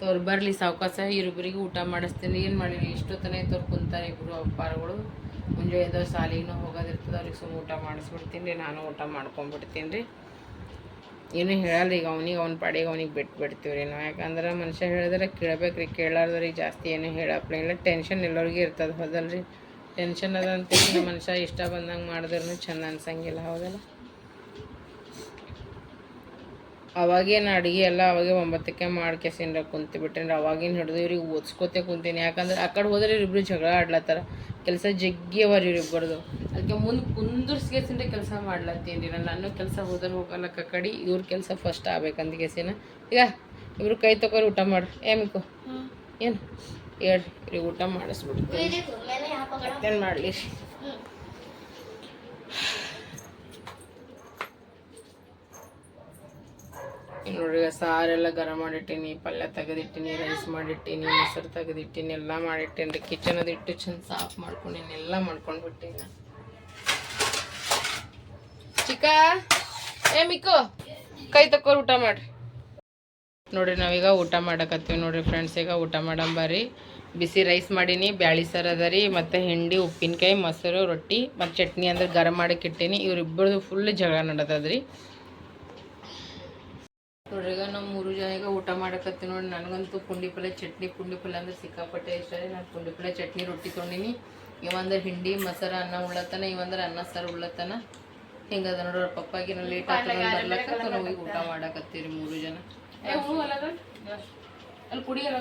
ತೋರ್ ಬರ್ಲಿ ಸಾವಕಾಶ ಇರೊಬ್ಬರಿಗೆ ಊಟ ಮಾಡಿಸ್ತೀನಿ, ಏನು ಮಾಡಿರಿ ಇಷ್ಟೊತ್ತನೇ ತೋರ್ ಕುಂತಾರೆ ಇಬ್ಬರು ಅಪ್ಪಾರುಗಳು. ಮುಂಜಾನೆ ಎದ್ದು ಶಾಲೆಗೂ ಹೋಗೋದಿರ್ತದೆ ಅವ್ರಿಗೆ ಸುಮ್ಮ ಊಟ ಮಾಡಿಸ್ಬಿಡ್ತೀನಿ ರೀ ನಾನು ಊಟ ಮಾಡ್ಕೊಂಬಿಡ್ತೀನಿ ರೀ. ಏನು ಹೇಳಲ್ಲ ಈಗ ಅವ್ನಿಗೆ ಅವ್ನ ಪಾಡಿಗೆ ಅವ್ನಿಗೆ ಬಿಟ್ಟು ಬಿಡ್ತೀವಿ ರೀ ನಾವು. ಯಾಕಂದ್ರೆ ಮನುಷ್ಯ ಹೇಳಿದ್ರೆ ಕೇಳ್ಬೇಕ್ರಿ ಕೇಳಾರ್ದವ್ರಿಗೆ ಜಾಸ್ತಿ ಏನು ಹೇಳಪ್ಲೇ ಇಲ್ಲ. ಟೆನ್ಷನ್ ಎಲ್ಲರಿಗೂ ಇರ್ತದೆ, ಹೌದಲ್ರಿ. ಟೆನ್ಷನ್ ಅದ ಅಂತ ಮನುಷ್ಯ ಇಷ್ಟ ಬಂದಂಗೆ ಮಾಡಿದ್ರೂ ಚೆಂದ ಅನ್ಸಂಗಿಲ್ಲ, ಹೌದಲ್ಲ? ಅವಾಗೇನು ಅಡುಗೆ ಎಲ್ಲ ಅವಾಗೆ ಒಂಬತ್ತಕ್ಕೆ ಮಾಡ್ಕೆಸಿಂದ ಕುಂತು ಬಿಟ್ಟೇನಿ ಅವಾಗಿನ ಹಿಡಿದು ಇವ್ರಿಗೆ ಓದಿಸ್ಕೋತೆ ಕುಂತೀನಿ. ಯಾಕಂದ್ರೆ ಆ ಕಡೆ ಹೋದ್ರೆ ಇವ್ರಿಬ್ರು ಜಗಳ ಆಡ್ಲತ್ತಾರ. ಕೆಲಸ ಜಗ್ಗಿ ಅವರಿ ಇವ್ರಿಬ್ಬರ್ದು ಅದಕ್ಕೆ ಮುಂದೆ ಕುಂದರ್ಸ್ಗೆಸಿಂದ ಕೆಲಸ ಮಾಡ್ಲತ್ತೀನಿ ನಾನು ನಾನು ಕೆಲಸ ಹೋದ್ರೆ ಹೋಗಲ್ಲಕ್ಕ ಕಡೆ ಇವ್ರ ಕೆಲಸ ಫಸ್ಟ್ ಆಗ್ಬೇಕಂತ ಕೇಸಿನ ಈಗ ಇವರು ಕೈ ತಗೋರಿ ಊಟ ಮಾಡಿ. ಏಮಿಕು ಏನು? ಹೇಳಿ ಇವ್ರಿಗೆ ಊಟ ಮಾಡಿಸ್ಬಿಡ್ತೀನಿ. ಮಾಡಲಿ? ನೋಡ್ರಿ ಸಾರೆಲ್ಲ ಗರಂ ಮಾಡಿಟ್ಟಿನಿ, ಪಲ್ಯ ತೆಗೆದಿಟ್ಟಿನಿ ರೈಸ್ ಮಾಡಿಟ್ಟಿನಿ, ಮೊಸರು ತೆಗೆದಿಟ್ಟೀನಿ, ಎಲ್ಲ ಮಾಡಿಟ್ಟೇನಿ ರೀ ಕಿಚನ್ ಅದು ಇಟ್ಟು ಚಂದ ಸಾಫ್ ಮಾಡ್ಕೊಂಡೀನಿ, ಎಲ್ಲ ಮಾಡ್ಕೊಂಡು ಬಿಟ್ಟಿನಿ ಚಿಕ್ಕ, ಏ ಮಿಕ್ಕು, ಕೈ ತಕ್ಕೋರು ಊಟ ಮಾಡ್ರಿ. ನೋಡ್ರಿ, ನಾವೀಗ ಊಟ ಮಾಡಕತ್ತೀವಿ ನೋಡ್ರಿ ಫ್ರೆಂಡ್ಸ್ ಈಗ ಊಟ ಮಾಡಂಬರಿ ಬಿಸಿ ರೈಸ್ ಮಾಡೀನಿ, ಬ್ಯಾಳಿ ಸಾರು ಅದ ರೀ, ಮತ್ತು ಹಿಂಡಿ, ಉಪ್ಪಿನಕಾಯಿ, ಮೊಸರು, ರೊಟ್ಟಿ, ಮತ್ತು ಚಟ್ನಿ ಅಂದ್ರೆ ಗರಂ ಮಾಡಕ್ಕೆ ಇಟ್ಟೀನಿ. ಇವ್ರಿಬ್ಬರದು ಫುಲ್ ಜಗಳ ನಡತದ್ರಿ ಈಗ ನಾವು ಮೂರು ಜನ ಈಗ ಊಟ ಮಾಡಕತ್ತೀವಿ ನೋಡಿ ನನಗಂತೂ ಪುಂಡಿ ಪಲ್ಯ ಚಟ್ನಿ ಪುಂಡಿ ಪಲ್ಯ ಅಂದ್ರೆ ಸಿಕ್ಕಾಪಟ್ಟೆ ಇಷ್ಟ ರೀ. ನಾನು ಪುಂಡಿ ಪಲ್ಯ ಚಟ್ನಿ ರೊಟ್ಟಿ ತೊಗೊಂಡಿನಿ. ಇವಂದ್ರೆ ಹಿಂಡಿ ಮೊಸರು ಅನ್ನ ಉಳ್ಳತನ ಇವಂದ್ರೆ ಅನ್ನ ಸಾರು ಉಳ್ಳತ್ತನ ಹಿಂಗದ ನೋಡ್ರಿ ಅವ್ರ ಪಪ್ಪಾಗಿ ನಾವು ಲೇಟ್ ಆಗ್ತದೆ ಬರ್ಲಕ್ಕ ನಾವು ಈಗ ಊಟ ಮಾಡಕತ್ತೀರಿ ಮೂರು ಜನ. ಅಲ್ಲಿ ಕುಡಿಯಲ್ಲ?